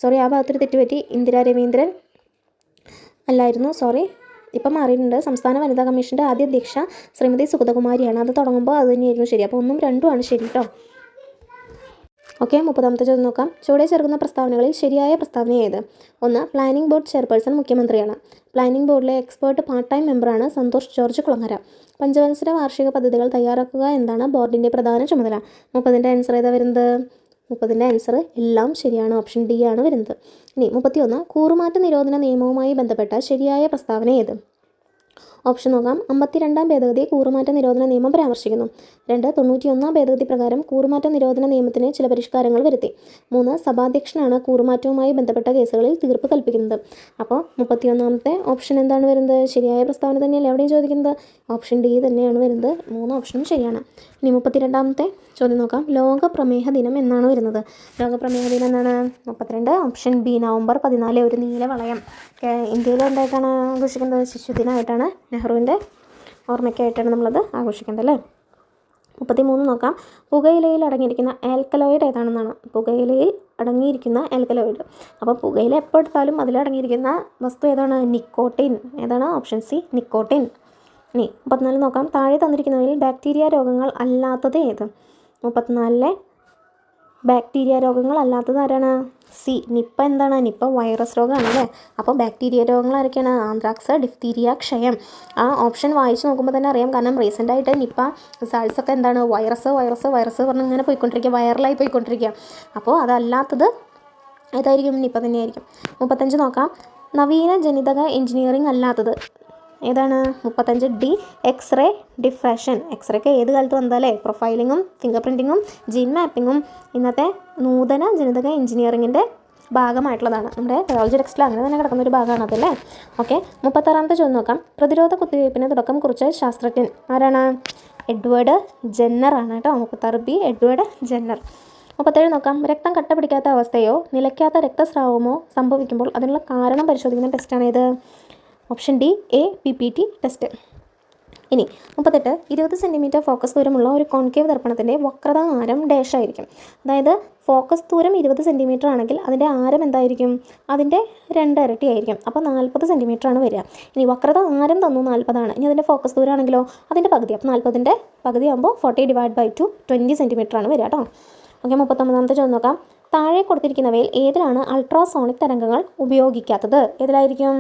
സോറി ആ ഭാഗത്തൊരു തെറ്റുപറ്റി ഇന്ദിര രവീന്ദ്രൻ അല്ലായിരുന്നു സോറി ഇപ്പം മാറിയിട്ടുണ്ട്. സംസ്ഥാന വനിതാ കമ്മീഷന്റെ ആദ്യ അധ്യക്ഷ ശ്രീമതി സുഗതകുമാരിയാണ്. അത് തുടങ്ങുമ്പോൾ അത് തന്നെയായിരുന്നു ശരി. അപ്പോൾ ഒന്നും രണ്ടുമാണ് ശരി കേട്ടോ ഓക്കെ മുപ്പതാമത്തെ ചോദ്യം നോക്കാം. ചുവടെ ചേർക്കുന്ന പ്രസ്താവനകളിൽ ശരിയായ പ്രസ്താവന ഏത്? ഒന്ന് പ്ലാനിംഗ് ബോർഡ് ചെയർപേഴ്സൺ മുഖ്യമന്ത്രിയാണ്. പ്ലാനിംഗ് ബോർഡിലെ എക്സ്പേർട്ട് പാർട്ട് ടൈം മെമ്പറാണ് സന്തോഷ് ജോർജ് കുളങ്ങര. പഞ്ചവത്സര വാർഷിക പദ്ധതികൾ തയ്യാറാക്കുക എന്താണ് ബോർഡിന്റെ പ്രധാന ചുമതല. മുപ്പതിന്റെ ആൻസർ ഏതാ വരുന്നത്? മുപ്പതിന്റെ ആൻസർ എല്ലാം ശരിയാണ് ഓപ്ഷൻ ഡി ആണ് വരുന്നത്. ഇനി മുപ്പത്തിയൊന്ന് കൂറുമാറ്റ നിരോധന നിയമവുമായി ബന്ധപ്പെട്ട ശരിയായ പ്രസ്താവന ഏത്? ഓപ്ഷൻ നോക്കാം. അമ്പത്തിരണ്ടാം ഭേദഗതി കൂറുമാറ്റ നിരോധന നിയമം പരാമർശിക്കുന്നു. രണ്ട് തൊണ്ണൂറ്റിയൊന്നാം ഭേദഗതി പ്രകാരം കൂറുമാറ്റ നിരോധന നിയമത്തിന് ചില പരിഷ്കാരങ്ങൾ വരുത്തി. മൂന്ന് സഭാധ്യക്ഷനാണ് കൂറുമാറ്റവുമായി ബന്ധപ്പെട്ട കേസുകളിൽ തീർപ്പ് കൽപ്പിക്കുന്നത്. അപ്പോൾ മുപ്പത്തിയൊന്നാമത്തെ ഓപ്ഷൻ എന്താണ് വരുന്നത്? ശരിയായ പ്രസ്താവന തന്നെയല്ലേ എവിടെയും ചോദിക്കുന്നത്? ഓപ്ഷൻ ഡി തന്നെയാണ് വരുന്നത്. മൂന്ന് ഓപ്ഷനും ശരിയാണ്. ഇനി മുപ്പത്തിരണ്ടാമത്തെ ചോദ്യം നോക്കാം. ലോക പ്രമേഹ ദിനം എന്നാണ് വരുന്നത്. ലോക പ്രമേഹ ദിനം എന്നാണ്? മുപ്പത്തിരണ്ട്. ഓപ്ഷൻ ബി നവംബർ പതിനാല് ഒരു നീല വളയം ഇന്ത്യയിൽ എന്തായിട്ടാണ് ആഘോഷിക്കുന്നത്? ശിശുദിനമായിട്ടാണ് നെഹ്റുവിന്റെ ഓർമ്മയ്ക്കായിട്ടാണ് നമ്മളത് ആഘോഷിക്കുന്നത് അല്ലേ? മുപ്പത്തി മൂന്ന് നോക്കാം. പുകയിലയിൽ അടങ്ങിയിരിക്കുന്ന ആൽക്കലോയിഡ് ഏതാണെന്നാണ്? പുകയിലയിൽ അടങ്ങിയിരിക്കുന്ന ആൽക്കലോയിഡ്. അപ്പോൾ പുകയില എപ്പോൾ എടുത്താലും അതിലടങ്ങിയിരിക്കുന്ന വസ്തു ഏതാണ്? നിക്കോട്ടിൻ. ഏതാണ്? Option C nicotine. ഇനി മുപ്പത്തിനാല് നോക്കാം. താഴെ തന്നിരിക്കുന്നവയിൽ ബാക്ടീരിയ രോഗങ്ങൾ അല്ലാത്തത് ഏത്? മുപ്പത്തിനാലിലെ ബാക്ടീരിയ രോഗങ്ങൾ അല്ലാത്തത് ആരാണ്? സി നിപ്പ എന്താണ്? നിപ്പ വൈറസ് രോഗമാണ് അല്ലേ അപ്പോൾ ബാക്ടീരിയ രോഗങ്ങൾ ആരൊക്കെയാണ് ആന്ത്രാക്സ് ഡിഫ്തീരിയ ക്ഷയം. ആ ഓപ്ഷൻ വായിച്ച് നോക്കുമ്പോൾ തന്നെ അറിയാം. കാരണം റീസെന്റ് ആയിട്ട് നിപ്പ സാൾസ് ഒക്കെ എന്താണ്? വൈറസ് വൈറസ് വൈറസ് പറഞ്ഞ് ഇങ്ങനെ പോയിക്കൊണ്ടിരിക്കുക. വൈറലായി പോയിക്കൊണ്ടിരിക്കുക. അപ്പോൾ അതല്ലാത്തത് ഏതായിരിക്കും? നിപ്പ തന്നെയായിരിക്കും. മുപ്പത്തഞ്ച് നോക്കാം. നവീന ജനിതക എഞ്ചിനീയറിംഗ് അല്ലാത്തത്. ഏതാണ്? മുപ്പത്തഞ്ച് ഡി എക്സ്റേ ഡിഫ്രാക്ഷൻ. എക്സ്റേക്ക് ഏത് കാലത്ത് വന്നതല്ലേ പ്രൊഫൈലിങ്ങും ഫിംഗർ പ്രിന്റിങ്ങും ജീൻ മാപ്പിങ്ങും. ഇന്നത്തെ നൂതന ജനിതക എഞ്ചിനീയറിങ്ങിന്റെ ഭാഗമായിട്ടുള്ളതാണ്. നമ്മുടെ ബയോളജി ടെക്സ്റ്റിൽ അങ്ങനെ തന്നെ കിടക്കുന്ന ഒരു ഭാഗമാണ് അതല്ലേ? ഓക്കെ മുപ്പത്താറാമത്തെ ചോദ്യം നോക്കാം. പ്രതിരോധ കുത്തിവയ്പ്പിന് തുടക്കം കുറിച്ച ശാസ്ത്രജ്ഞൻ ആരാണ്? എഡ്വേർഡ് ജെന്നർ ആണ് കേട്ടോ. മുപ്പത്താറ് ബി എഡ്വേർഡ് ജെന്നർ. മുപ്പത്തേഴ് നോക്കാം. രക്തം കട്ട പിടിക്കാത്ത അവസ്ഥയോ നിലയ്ക്കാത്ത രക്തസ്രാവമോ സംഭവിക്കുമ്പോൾ അതിനുള്ള കാരണം പരിശോധിക്കുന്ന ടെസ്റ്റാണ് ഇത് option D A P P T test. ഇനി മുപ്പത്തെട്ട് ഇരുപത് സെന്റിമീറ്റർ ഫോക്കസ് ദൂരമുള്ള ഒരു കോൺകേവ് ദർപ്പണത്തിന്റെ വക്രത ആരം ഡാഷ് ആയിരിക്കും. അതായത് ഫോക്കസ് ദൂരം ഇരുപത് സെന്റിമീറ്റർ ആണെങ്കിൽ അതിന്റെ ആരം എന്തായിരിക്കും? അതിന്റെ രണ്ട് ഇരട്ടി ആയിരിക്കും. അപ്പോൾ നാൽപ്പത് സെന്റിമീറ്റർ ആണ് വരിക. ഇനി വക്രത ആരം തന്നു നാൽപ്പതാണ്. ഇനി അതിന്റെ ഫോക്കസ് ദൂരം ആണെങ്കിലോ അതിന്റെ പകുതി. അപ്പോൾ നാൽപ്പതിന്റെ പകുതി ആകുമ്പോൾ forty divide by two twenty centimetre ആണ് വരിക കേട്ടോ. ഓക്കെ മുപ്പത്തൊമ്പതാമത്തെ ചോദ്യം നോക്കാം. താഴെ കൊടുത്തിരിക്കുന്നവയിൽ ഏതിലാണ് അൾട്രാസോണിക് തരംഗങ്ങൾ ഉപയോഗിക്കാത്തത്? ഏതിലായിരിക്കും?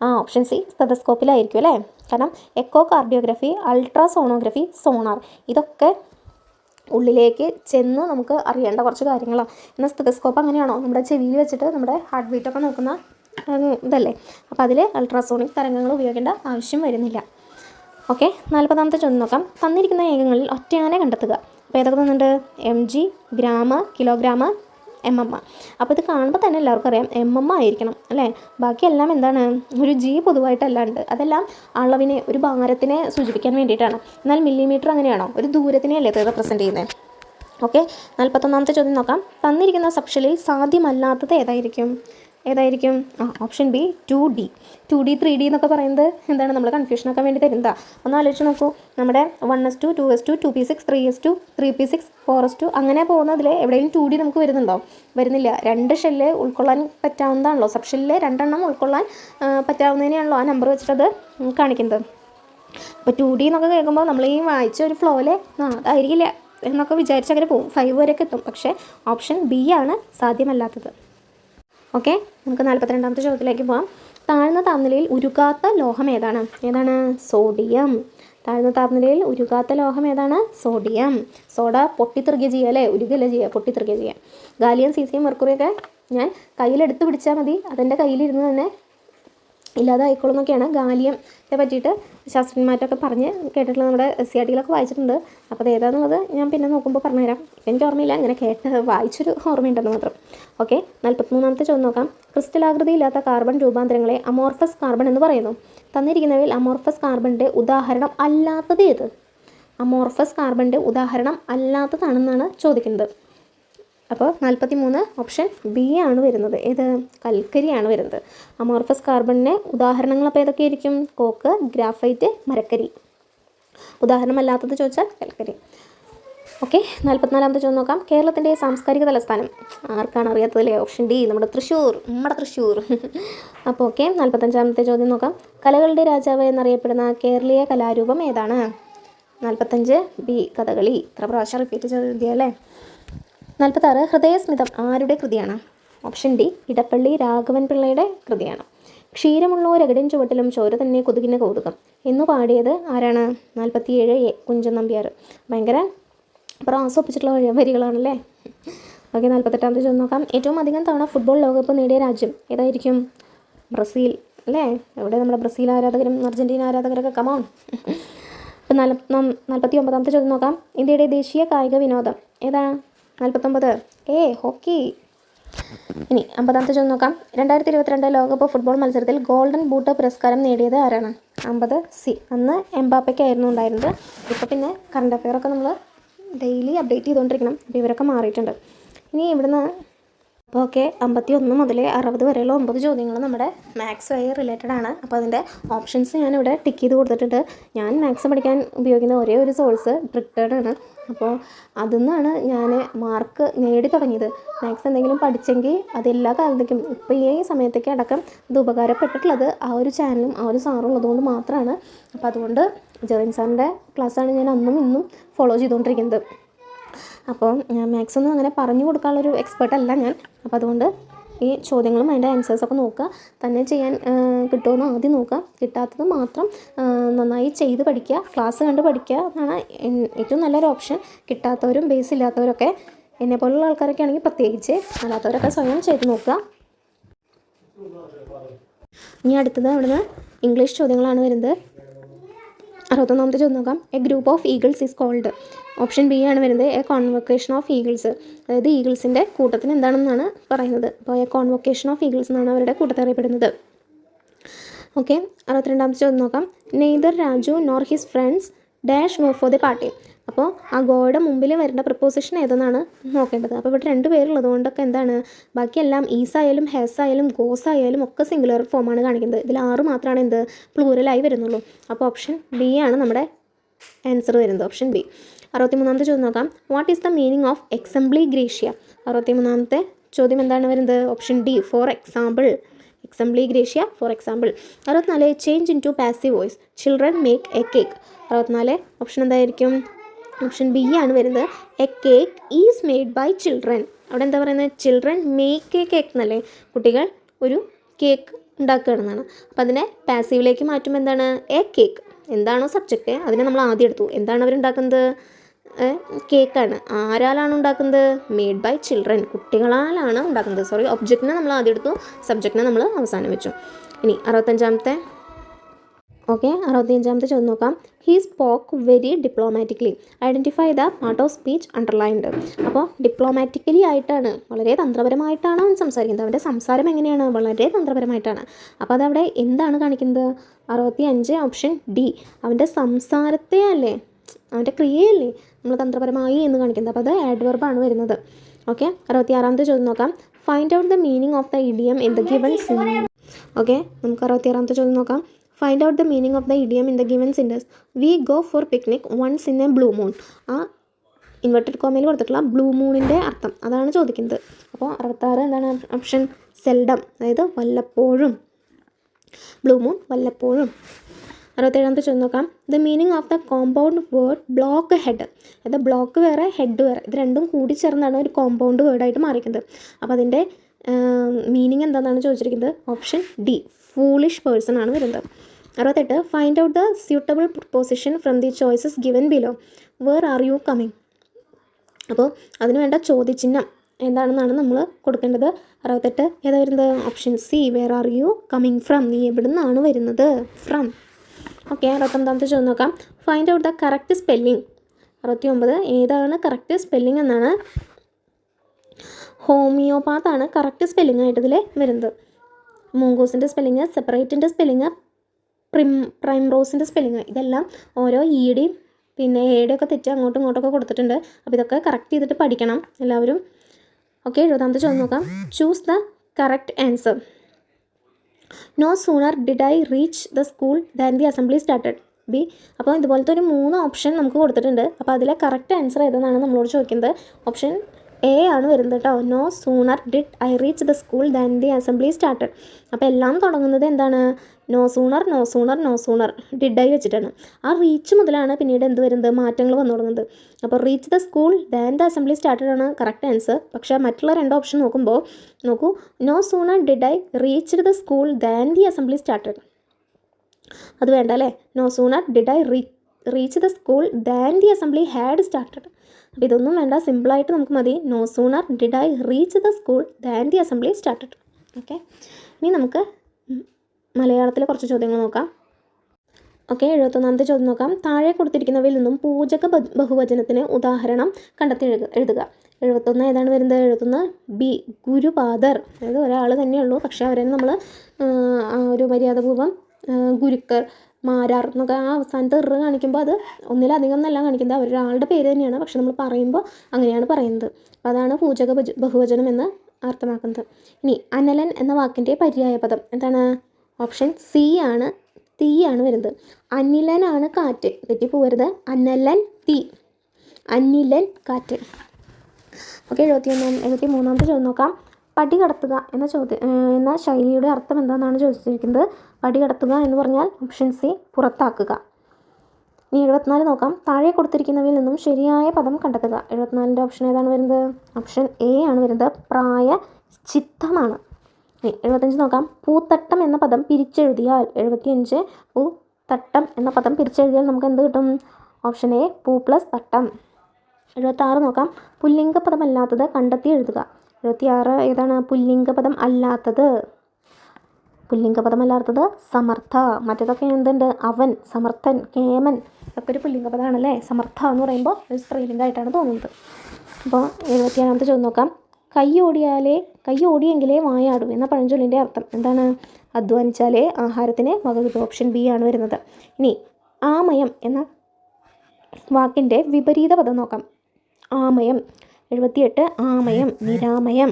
ആ ഓപ്ഷൻ സി സ്റ്റെതസ്കോപ്പിലായിരിക്കും അല്ലേ കാരണം എക്കോ കാർഡിയോഗ്രഫി അൾട്രാസോണോഗ്രഫി സോണാർ ഇതൊക്കെ ഉള്ളിലേക്ക് ചെന്ന് നമുക്ക് അറിയേണ്ട കുറച്ച് കാര്യങ്ങളാണ്. എന്നാൽ സ്റ്റെതസ്കോപ്പ് അങ്ങനെയാണോ? നമ്മുടെ ചെവിയിൽ വെച്ചിട്ട് നമ്മുടെ ഹാർട്ട് ബീറ്റൊക്കെ നോക്കുന്ന ഇതല്ലേ? അപ്പോൾ അതിൽ അൾട്രാസോണിക് തരംഗങ്ങൾ ഉപയോഗിക്കേണ്ട ആവശ്യം വരുന്നില്ല. ഓക്കെ നാൽപ്പതാമത്തെ ചോദ്യം നോക്കാം. തന്നിരിക്കുന്ന ഏകങ്ങളിൽ ഒറ്റയാനെ കണ്ടെത്തുക. അപ്പോൾ ഏതൊക്കെ തന്നിട്ടുണ്ട്? M G gram kilogram M M അപ്പോൾ ഇത് കാണുമ്പോൾ തന്നെ എല്ലാവർക്കും അറിയാം എം എം ആയിരിക്കണം അല്ലേ? ബാക്കിയെല്ലാം എന്താണ്? ഒരു ജി പൊതുവായിട്ടല്ലാണ്ട്. അതെല്ലാം അളവിനെ ഒരു ഭാരത്തിനെ സൂചിപ്പിക്കാൻ വേണ്ടിയിട്ടാണ്. എന്നാൽ മില്ലിമീറ്റർ അങ്ങനെയാണോ? ഒരു ദൂരത്തിനെയല്ലേ ഇത് റെപ്രസെന്റ് ചെയ്യുന്നത് ഓക്കെ നാൽപ്പത്തൊന്നാമത്തെ ചോദ്യം നോക്കാം. തന്നിരിക്കുന്ന സബ്ഷലിൽ സാധ്യമല്ലാത്തത് ഏതായിരിക്കും? ഏതായിരിക്കും? ആ option B two D two D three D എന്നൊക്കെ പറയുന്നത് എന്താണ്? നമ്മൾ കൺഫ്യൂഷനൊക്കെ വേണ്ടി തരുന്നതാ ഒന്ന് ആലോചിച്ച് നോക്കൂ. നമ്മുടെ one S two two S two two P six three S two three P six four S two അങ്ങനെ പോകുന്നതിൽ എവിടെയും ടു ഡി നമുക്ക് വരുന്നുണ്ടോ? വരുന്നില്ല. രണ്ട് ഷെല്ല് ഉൾക്കൊള്ളാൻ പറ്റാവുന്നതാണല്ലോ. സബ് ഷെല്ലിൽ രണ്ടെണ്ണം ഉൾക്കൊള്ളാൻ പറ്റാവുന്നതിനെയാണല്ലോ ആ നമ്പർ വെച്ചിട്ടത് കാണിക്കുന്നത്. അപ്പോൾ ടു ഡി എന്നൊക്കെ കേൾക്കുമ്പോൾ നമ്മൾ ഈ വായിച്ച ഒരു ഫ്ലോയിൽ ആ അതായിരിക്കില്ല എന്നൊക്കെ വിചാരിച്ച് അങ്ങനെ പോകും. ഫൈവ് വരെയൊക്കെ എത്തും. പക്ഷേ ഓപ്ഷൻ ബി ആണ് സാധ്യമല്ലാത്തത്. ഓക്കെ? നമുക്ക് നാൽപ്പത്തിരണ്ടാമത്തെ ചോദ്യത്തിലേക്ക് പോകാം താഴ്ന്ന താപനിലയിൽ ഉരുകാത്ത ലോഹം ഏതാണ്? ഏതാണ്? സോഡിയം. താഴ്ന്ന താപനിലയിൽ ഉരുകാത്ത ലോഹം ഏതാണ്? സോഡിയം. സോഡ പൊട്ടിത്തെറിക്കുക ചെയ്യുക അല്ലേ? ഉരുകല്ല ചെയ്യുക? പൊട്ടിത്തെറിക്കുക ചെയ്യുക. ഗാലിയം സി സി എം മെർക്കുറിയൊക്കെ ഞാൻ കയ്യിലെടുത്ത് പിടിച്ചാൽ മതി. അതെന്റെ കയ്യിലിരുന്ന് തന്നെ ഇല്ലാതായിക്കോളുന്നൊക്കെയാണ് ഗാലിയം. പറ്റിയിട്ട് ശാസ്ത്രജ്ഞന്മാരൊക്കെ പറഞ്ഞ് കേട്ടിട്ടുള്ള നമ്മുടെ സി ആർ ടിയിലൊക്കെ വായിച്ചിട്ടുണ്ട്. അപ്പോൾ അത് ഏതാണെന്നുള്ളത് ഞാൻ പിന്നെ നോക്കുമ്പോൾ പറഞ്ഞുതരാം. എനിക്ക് ഓർമ്മയില്ല അങ്ങനെ കേട്ട് വായിച്ചൊരു ഓർമ്മയുണ്ടെന്ന് മാത്രം. ഓക്കെ നാൽപ്പത്തിമൂന്നാമത്തെ ചോദ്യം നോക്കാം. ക്രിസ്റ്റലാകൃതിയില്ലാത്ത കാർബൺ രൂപാന്തരങ്ങളെ അമോർഫസ് കാർബൺ എന്ന് പറയുന്നു. തന്നിരിക്കുന്നവയിൽ അമോർഫസ് കാർബണിന്റെ ഉദാഹരണം അല്ലാത്തത് ഏത്? അമോർഫസ് കാർബണിന്റെ ഉദാഹരണം അല്ലാത്തതാണെന്നാണ് ചോദിക്കുന്നത്. അപ്പോൾ നാൽപ്പത്തി മൂന്ന് ഓപ്ഷൻ ബി ആണ് വരുന്നത്. ഏത്? കൽക്കരിയാണ് വരുന്നത്. അമോർഫസ് കാർബണിന് ഉദാഹരണങ്ങൾ അപ്പോൾ ഏതൊക്കെയായിരിക്കും കോക്ക് ഗ്രാഫൈറ്റ് മരക്കരി. ഉദാഹരണമല്ലാത്തത് ചോദിച്ചാൽ കൽക്കരി. ഓക്കെ നാൽപ്പത്തിനാലാമത്തെ ചോദ്യം നോക്കാം. കേരളത്തിന്റെ സാംസ്കാരിക തലസ്ഥാനം. ആർക്കാണ് അറിയാത്തതല്ലേ? ഓപ്ഷൻ ഡി നമ്മുടെ തൃശ്ശൂർ നമ്മുടെ തൃശ്ശൂർ. അപ്പോൾ ഓക്കെ നാൽപ്പത്തഞ്ചാമത്തെ ചോദ്യം നോക്കാം. കലകളുടെ രാജാവ് എന്നറിയപ്പെടുന്ന കേരളീയ കലാരൂപം ഏതാണ്? നാൽപ്പത്തഞ്ച് ബി കഥകളി. ഇത്ര പ്രാവശ്യം റിപ്പീറ്റ് ചെയ്ത് അല്ലേ നാൽപ്പത്താറ് ഹൃദയസ്മിതം ആരുടെ കൃതിയാണ്? ഓപ്ഷൻ ഡി ഇടപ്പള്ളി രാഘവൻ പിള്ളയുടെ കൃതിയാണ് ക്ഷീരമുള്ളോരകടിൻ ചുവട്ടിലും ചോര തന്നെ കൊതുകിന് കൗതുകം. എന്ന് പാടിയത് ആരാണ്? നാൽപ്പത്തിയേഴ് എ കുഞ്ചൻ നമ്പ്യാർ. ഭയങ്കര പ്രാസം ഒപ്പിച്ചിട്ടുള്ള വഴി വരികളാണല്ലേ? ഓക്കെ നാൽപ്പത്തെട്ടാമത്തെ ചോദ്യം നോക്കാം. ഏറ്റവും അധികം തവണ ഫുട്ബോൾ ലോകകപ്പ് നേടിയ രാജ്യം ഏതായിരിക്കും? ബ്രസീൽ അല്ലേ? എവിടെ നമ്മുടെ ബ്രസീൽ ആരാധകരും അർജന്റീന ആരാധകരൊക്കെ കമോൺ ഇപ്പം നാല് നാൽപ്പത്തി ഒമ്പതാമത്തെ ചോദ്യം നോക്കാം. ഇന്ത്യയുടെ ദേശീയ കായിക വിനോദം. ഏതാണ് നാൽപ്പത്തൊമ്പത് ഏ ഹോക്കി. ഇനി അമ്പതാമത്തെ ചോദ്യം നോക്കാം. രണ്ടായിരത്തി ഇരുപത്തിരണ്ട് ലോകകപ്പ് ഫുട്ബോൾ മത്സരത്തിൽ ഗോൾഡൻ ബൂട്ട് പുരസ്കാരം നേടിയത് ആരാണ്? അമ്പത് സി അന്ന് എംബാപ്പയ്ക്കായിരുന്നു ഉണ്ടായിരുന്നത്. ഇപ്പോൾ പിന്നെ കറണ്ട് അഫെയർ ഒക്കെ നമ്മൾ ഡെയിലി അപ്ഡേറ്റ് ചെയ്തുകൊണ്ടിരിക്കണം അപ്പോൾ ഇവരൊക്കെ മാറിയിട്ടുണ്ട്. ഇനി ഇവിടുന്ന് അപ്പോൾ ഓക്കെ അമ്പത്തി ഒന്ന് മുതൽ അറുപത് വരെയുള്ള ഒമ്പത് ചോദ്യങ്ങൾ നമ്മുടെ മാത്സ് ആയി റിലേറ്റഡ് ആണ്. അപ്പോൾ അതിന്റെ ഓപ്ഷൻസ് ഞാനിവിടെ ടിക്ക് ചെയ്ത് കൊടുത്തിട്ടുണ്ട്. ഞാൻ മാത്സ് പഠിക്കാൻ ഉപയോഗിക്കുന്ന ഒരേ ഒരു സോഴ്സ് ട്രിക്ടേഡ് ആണ്. അപ്പോൾ അതിൽ നിന്നാണ് ഞാൻ മാർക്ക് നേടി തുടങ്ങിയത്. മാത്സ് എന്തെങ്കിലും പഠിച്ചെങ്കിൽ അതെല്ലാ കാലത്തേക്കും ഇപ്പോൾ ഈ സമയത്തേക്ക് അടക്കം ഇത് ഉപകാരപ്പെട്ടിട്ടുള്ളത് ആ ഒരു ചാനലും ആ ഒരു സാറും ഉള്ളതുകൊണ്ട് മാത്രമാണ് അപ്പോൾ അതുകൊണ്ട് ജെറിൻ സാറിന്റെ ക്ലാസ്സാണ് ഞാൻ അന്നും ഇന്നും ഫോളോ ചെയ്തുകൊണ്ടിരിക്കുന്നത്. അപ്പോൾ മാത്സ് ഒന്നും അങ്ങനെ പറഞ്ഞു കൊടുക്കാനുള്ളൊരു എക്സ്പേർട്ടല്ല ഞാൻ. അപ്പോൾ അതുകൊണ്ട് ഈ ചോദ്യങ്ങളും അതിന്റെ ആൻസേഴ്സൊക്കെ നോക്കുക. തന്നെ ചെയ്യാൻ കിട്ടുമെന്ന് ആദ്യം നോക്കുക. കിട്ടാത്തത് മാത്രം നന്നായി ചെയ്ത് പഠിക്കുക. ക്ലാസ് കണ്ട് പഠിക്കുക എന്നാണ് ഏറ്റവും നല്ലൊരു ഓപ്ഷൻ കിട്ടാത്തവരും ബേസ് ഇല്ലാത്തവരൊക്കെ എന്നെ പോലുള്ള ആൾക്കാരൊക്കെ ആണെങ്കിൽ പ്രത്യേകിച്ച് അല്ലാത്തവരൊക്കെ സ്വയം ചെയ്ത് നോക്കുക. ഇനി അടുത്തത് അവിടുന്ന് ഇംഗ്ലീഷ് ചോദ്യങ്ങളാണ് വരുന്നത്. അറുപത്തൊന്നാമത്തെ ചോദ്യം നോക്കാം. A group of eagles is called option B ആണ് വരുന്നത് എ കോൺവൊക്കേഷൻ ഓഫ് ഈഗിൾസ് അതായത് ഈഗിൾസിന്റെ കൂട്ടത്തിന് എന്താണെന്നാണ് പറയുന്നത്. അപ്പോൾ എ കോൺവൊക്കേഷൻ ഓഫ് ഈഗിൾസ് എന്നാണ് അവരുടെ കൂട്ടത്തിൽ അറിയപ്പെടുന്നത്. ഓക്കെ അറുപത്തിരണ്ടാമത്തെ ചോദ്യം നോക്കാം. Neither Raju nor his friends dash go for the party അപ്പോൾ ആ ഗോയുടെ മുമ്പിൽ വരേണ്ട പ്രപ്പോസിഷൻ ഏതെന്നാണ് നോക്കേണ്ടത്. അപ്പോൾ ഇവിടെ രണ്ട് പേരുള്ളത് കൊണ്ടൊക്കെ എന്താണ്? ബാക്കിയെല്ലാം ഈസ് ആയാലും ഹെസ് ആയാലും ഗോസ് ആയാലും ഒക്കെ സിംഗുലർ ഫോമാണ് കാണിക്കുന്നത്. ഇതിൽ ആറ് മാത്രമാണ് എന്ത്? പ്ലൂരലായി വരുന്നുള്ളൂ. അപ്പോൾ ഓപ്ഷൻ ബി ആണ് നമ്മുടെ ആൻസർ വരുന്നത്. ഓപ്ഷൻ ബി അറുപത്തിമൂന്നാമത്തെ ചോദ്യം നോക്കാം. What is the meaning of exempli gratia അറുപത്തിമൂന്നാമത്തെ ചോദ്യം എന്താണ് വരുന്നത്? Option D for example exempli gratia for example അറുപത്തിനാല് change in to passive voice children make a cake അറുപത്തിനാല് ഓപ്ഷൻ എന്തായിരിക്കും? ഓപ്ഷൻ ബി ആണ് വരുന്നത്. A cake is made by children അവിടെ എന്താ പറയുന്നത്? ചിൽഡ്രൻ മേക്ക് എ കേക്ക് എന്നല്ലേ? കുട്ടികൾ ഒരു കേക്ക് ഉണ്ടാക്കുകയാണെന്നാണ്. അപ്പോൾ അതിനെ പാസീവിലേക്ക് മാറ്റുമ്പോൾ എന്താണ്? എ കേക്ക് എന്താണോ സബ്ജക്റ്റ് അതിനെ നമ്മൾ ആദ്യം എടുത്തു. എന്താണ് അവരുണ്ടാക്കുന്നത്? കേക്കാണ്. ആരാലാണ് ഉണ്ടാക്കുന്നത്? മെയ്ഡ് ബൈ ചിൽഡ്രൻ കുട്ടികളാലാണ് ഉണ്ടാക്കുന്നത്. സോറി ഒബ്ജക്റ്റിനെ നമ്മൾ ആദ്യം എടുത്തു. സബ്ജക്റ്റിനെ നമ്മൾ അവസാനം വെച്ചു ഇനി അറുപത്തഞ്ചാമത്തെ. ഓക്കെ അറുപത്തിയഞ്ചാമത്തെ ചോദ്യം നോക്കാം. He spoke very diplomatically identify the part of speech underlined അപ്പോൾ ഡിപ്ലോമാറ്റിക്കലി ആയിട്ടാണ് വളരെ തന്ത്രപരമായിട്ടാണ് അവൻ സംസാരിക്കുന്നത്. അവന്റെ സംസാരം എങ്ങനെയാണ്? വളരെ തന്ത്രപരമായിട്ടാണ്. അപ്പോൾ അതവിടെ എന്താണ് കാണിക്കുന്നത്? അറുപത്തി അഞ്ച് ഓപ്ഷൻ ഡി അവന്റെ സംസാരത്തെ അല്ലേ? അവന്റെ ക്രിയയല്ലേ? നമ്മൾ തന്ത്രപരമായി എന്ന് കാണിക്കുന്നത്. അപ്പോൾ അത് ആഡ്വർബാണ് വരുന്നത്. ഓക്കെ അറുപത്തിയാറാമത്തെ ചോദ്യം നോക്കാം. Find out the meaning of the idiom in the given sin okay നമുക്ക് അറുപത്തിയാറാമത്തെ ചോദ്യം നോക്കാം. Find out the meaning of the idiom in the given sentence we go for picnic once in a blue moon ആ ഇൻവെർട്ടഡ് കോമയിൽ കൊടുത്തിട്ടുള്ള ബ്ലൂ മൂണിന്റെ അർത്ഥം. അതാണ് ചോദിക്കുന്നത്. അപ്പോൾ അറുപത്താറ് എന്താണ് ഓപ്ഷൻ സെൽഡം അതായത് വല്ലപ്പോഴും. ബ്ലൂ മൂൺ വല്ലപ്പോഴും. അറുപത്തേഴാമത്തെ ചോദ്യം നോക്കാം. The meaning of the compound word block head അതായത് ബ്ലോക്ക് വേറെ ഹെഡ് വേറെ. ഇത് രണ്ടും കൂടി ചേർന്നാണ് ഒരു കോമ്പൗണ്ട് വേർഡായിട്ട് മാറിക്കുന്നത് അപ്പോൾ അതിന്റെ മീനിങ് എന്താണെന്നാണ് ചോദിച്ചിരിക്കുന്നത്? ഓപ്ഷൻ ഡി ഫൂളിഷ് പേഴ്സൺ ആണ് വരുന്നത്. അറുപത്തെട്ട്. Find out the suitable position from the choices given below where are you coming അപ്പോൾ അതിന് വേണ്ട ചോദ്യചിഹ്നം എന്താണെന്നാണ് നമ്മൾ കൊടുക്കേണ്ടത്? അറുപത്തെട്ട്. ഏതാ വരുന്നത്? Option C where are you coming from നീ എവിടെ നിന്നാണ് വരുന്നത്? ഫ്രം ഓക്കെ അറുപത്തൊമ്പതാമത്തെ ചോദ്യം നോക്കാം. Find out the correct spelling അറുപത്തി ഒമ്പത് ഏതാണ് കറക്റ്റ് സ്പെല്ലിംഗ് എന്നാണ് ഹോമിയോപാത്ത് ആണ് കറക്റ്റ് സ്പെല്ലിംഗ് ആയിട്ട് ഇതിൽ വരുന്നത്. മൂങ്കോസിന്റെ സ്പെല്ലിങ് സെപ്പറേറ്റിന്റെ സ്പെല്ലിങ് പ്രിം പ്രൈം റോസിന്റെ സ്പെല്ലിങ് ഇതെല്ലാം ഓരോ ഈടിയും പിന്നെ എയുടെ ഒക്കെ തെറ്റ് അങ്ങോട്ടും ഇങ്ങോട്ടൊക്കെ കൊടുത്തിട്ടുണ്ട്. അപ്പോൾ ഇതൊക്കെ കറക്റ്റ് ചെയ്തിട്ട് പഠിക്കണം എല്ലാവരും. ഓക്കെ എഴുപതാമത്തെ ചോദ്യം നോക്കാം. Choose the correct answer no sooner did I reach the school than the assembly started B അപ്പോൾ ഇതുപോലത്തെ ഒരു മൂന്ന് ഓപ്ഷൻ നമുക്ക് കൊടുത്തിട്ടുണ്ട്. അപ്പോൾ അതിലെ കറക്റ്റ് ആൻസർ ഏതെന്നാണ് നമ്മളോട് ചോദിക്കുന്നത്? ഓപ്ഷൻ എ ആണ് വരുന്നത് കേട്ടോ no sooner did I reach the school than the assembly started അപ്പോൾ എല്ലാം തുടങ്ങുന്നത് എന്താണ്? No sooner no sooner no sooner did I വെച്ചിട്ടാണ്. ആ റീച്ച് മുതലാണ് പിന്നീട് എന്ത് വരുന്നത്? മാറ്റങ്ങൾ വന്നു തുടങ്ങുന്നത്. അപ്പോൾ reach the school than the assembly started ആണ് കറക്റ്റ് ആൻസർ പക്ഷേ മറ്റുള്ള രണ്ട് ഓപ്ഷൻ നോക്കുമ്പോൾ നോക്കൂ. No sooner did I reach the school than the assembly started അത് വേണ്ട അല്ലേ? No sooner did I re reach the school than the assembly had started അപ്പോൾ ഇതൊന്നും വേണ്ട സിമ്പിളായിട്ട് നമുക്ക് മതി. No sooner did I reach the school than the assembly started okay ഇനി നമുക്ക് മലയാളത്തിലെ കുറച്ച് ചോദ്യങ്ങൾ നോക്കാം. ഓക്കെ എഴുപത്തൊന്നാമത്തെ ചോദ്യം നോക്കാം. താഴെ കൊടുത്തിരിക്കുന്നവയിൽ നിന്നും പൂജക ബഹുവചനത്തിന് ഉദാഹരണം കണ്ടെത്തി എഴുതുക. എഴുപത്തൊന്ന് ഏതാണ് വരുന്നത്? എഴുപത്തൊന്ന് ബി ഗുരുപാദർ. അതായത് ഒരാൾ തന്നെയുള്ളൂ പക്ഷേ അവരെ നമ്മൾ ഒരു മര്യാദപൂർവം ഗുരുക്കർ മാരാർ എന്നൊക്കെ ആ അവസാനത്തെ ഇറ് കാണിക്കുമ്പോൾ അത് ഒന്നിലധികം എന്നല്ല കാണിക്കുന്നത്. അവരൊരാളുടെ പേര് തന്നെയാണ്. പക്ഷെ നമ്മൾ പറയുമ്പോൾ അങ്ങനെയാണ് പറയുന്നത്. അപ്പോൾ അതാണ് പൂജക ബഹുവചനം എന്ന് അർത്ഥമാക്കുന്നത്. ഇനി അനലൻ എന്ന വാക്കിന്റെ പര്യായ പദം എന്താണ്? ഓപ്ഷൻ സി ആണ് തീയാണ് വരുന്നത്. അനിലനാണ് കാറ്റ്. തെറ്റിപ്പോകരുത് അനലൻ തീ. അനിലൻ കാറ്റ്. ഓക്കെ എഴുപത്തി ഒന്നാം എഴുപത്തി മൂന്നാമത്തെ ചോദ്യം നോക്കാം. പടി കടത്തുക എന്ന ചോദ്യം എന്ന ശൈലിയുടെ അർത്ഥം എന്താണെന്നാണ് ചോദിച്ചിരിക്കുന്നത്. പടി കടത്തുക എന്ന് പറഞ്ഞാൽ ഓപ്ഷൻ സി പുറത്താക്കുക. ഇനി എഴുപത്തിനാല് നോക്കാം. താഴെ കൊടുത്തിരിക്കുന്നവയിൽ നിന്നും ശരിയായ പദം കണ്ടെത്തുക. എഴുപത്തിനാലിന്റെ ഓപ്ഷൻ ഏതാണ് വരുന്നത്? ഓപ്ഷൻ എ ആണ് വരുന്നത് പ്രായ ചിത്തമാണ്. ഇനി എഴുപത്തഞ്ച് നോക്കാം. പൂത്തട്ടം എന്ന പദം പിരിച്ചെഴുതിയാൽ എഴുപത്തിയഞ്ച് പൂത്തട്ടം എന്ന പദം പിരിച്ചെഴുതിയാൽ നമുക്ക് എന്ത് കിട്ടും? ഓപ്ഷൻ എ പൂ പ്ലസ് തട്ടം. എഴുപത്താറ് നോക്കാം. പുല്ലിംഗപദമല്ലാത്തത് കണ്ടെത്തി എഴുതുക. എഴുപത്തിയാറ് ഏതാണ്? പുല്ലിംഗപദം അല്ലാത്തത്. പുല്ലിംഗപദം അല്ലാത്തത് സമർത്ഥ. മറ്റേതൊക്കെ എന്തുണ്ട്? അവൻ സമർത്ഥൻ കേമൻ ഒക്കെ ഒരു പുല്ലിംഗപദമാണല്ലേ സമർത്ഥ എന്ന് പറയുമ്പോൾ ഒരു സ്ത്രീലിംഗമായിട്ടാണ് തോന്നുന്നത്. അപ്പോൾ എഴുപത്തിയേഴാമത്തെ ചോദ്യം നോക്കാം. കൈ ഓടിയാലേ കൈ ഓടിയെങ്കിലേ വായാടൂ എന്ന പഴഞ്ചൊല്ലിന്റെ അർത്ഥം എന്താണ്? അധ്വാനിച്ചാലേ ആഹാരത്തിന് വക ഓപ്ഷൻ ബി ആണ് വരുന്നത്. ഇനി ആമയം എന്ന വാക്കിന്റെ വിപരീത പദം നോക്കാം. ആമയം. എഴുപത്തിയെട്ട് ആമയം നിരാമയം.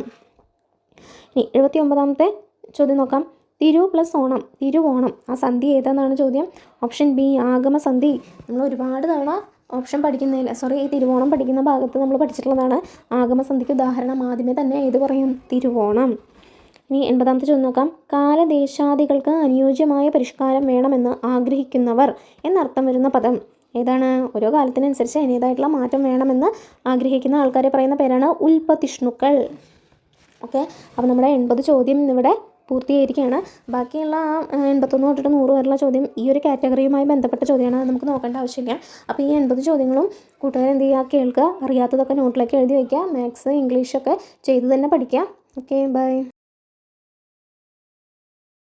ഇനി എഴുപത്തി ഒമ്പതാമത്തെ ചോദ്യം നോക്കാം. തിരു പ്ലസ് ഓണം തിരുവോണം ആ സന്ധി ഏതാന്നാണ് ചോദ്യം? ഓപ്ഷൻ ബി ആഗമസന്ധി. നമ്മൾ ഒരുപാട് തവണ ഓപ്ഷൻ പഠിക്കുന്നതിൽ സോറി ഈ തിരുവോണം പഠിക്കുന്ന ഭാഗത്ത് നമ്മൾ പഠിച്ചിട്ടുള്ളതാണ്. ആഗമസന്ധിക്ക് ഉദാഹരണം ആദ്യമേ തന്നെ ഏത് പറയും. തിരുവോണം. ഇനി എൺപതാമത്തെ ചോദ്യം നോക്കാം. കാലദേശാദികൾക്ക് അനുയോജ്യമായ പരിഷ്കാരം വേണമെന്ന് ആഗ്രഹിക്കുന്നവർ എന്നർത്ഥം വരുന്ന പദം ഏതാണ്? ഓരോ കാലത്തിനനുസരിച്ച് അതിന്റേതായിട്ടുള്ള മാറ്റം വേണമെന്ന് ആഗ്രഹിക്കുന്ന ആൾക്കാരെ പറയുന്ന പേരാണ് ഉൽപ്പതിഷ്ണുക്കൾ. ഓക്കെ? അപ്പോൾ നമ്മുടെ എൺപത് ചോദ്യം ഇന്നിവിടെ പൂർത്തീകരിക്കുകയാണ് ബാക്കിയുള്ള ആ എൺപത്തൊന്ന് തൊട്ടിട്ട് നൂറ് വരെയുള്ള ചോദ്യം ഈ ഒരു കാറ്റഗറിയുമായി ബന്ധപ്പെട്ട ചോദ്യമാണ് നമുക്ക് നോക്കേണ്ട ആവശ്യമില്ല. അപ്പോൾ ഈ എൺപത് ചോദ്യങ്ങളും കൂട്ടുകാർ എന്ത് ചെയ്യുക? കേൾക്കുക അറിയാത്തതൊക്കെ നോട്ടിലേക്ക് എഴുതി വയ്ക്കുക മാത്സ് ഇംഗ്ലീഷൊക്കെ ചെയ്തു തന്നെ പഠിക്കുക. Okay bye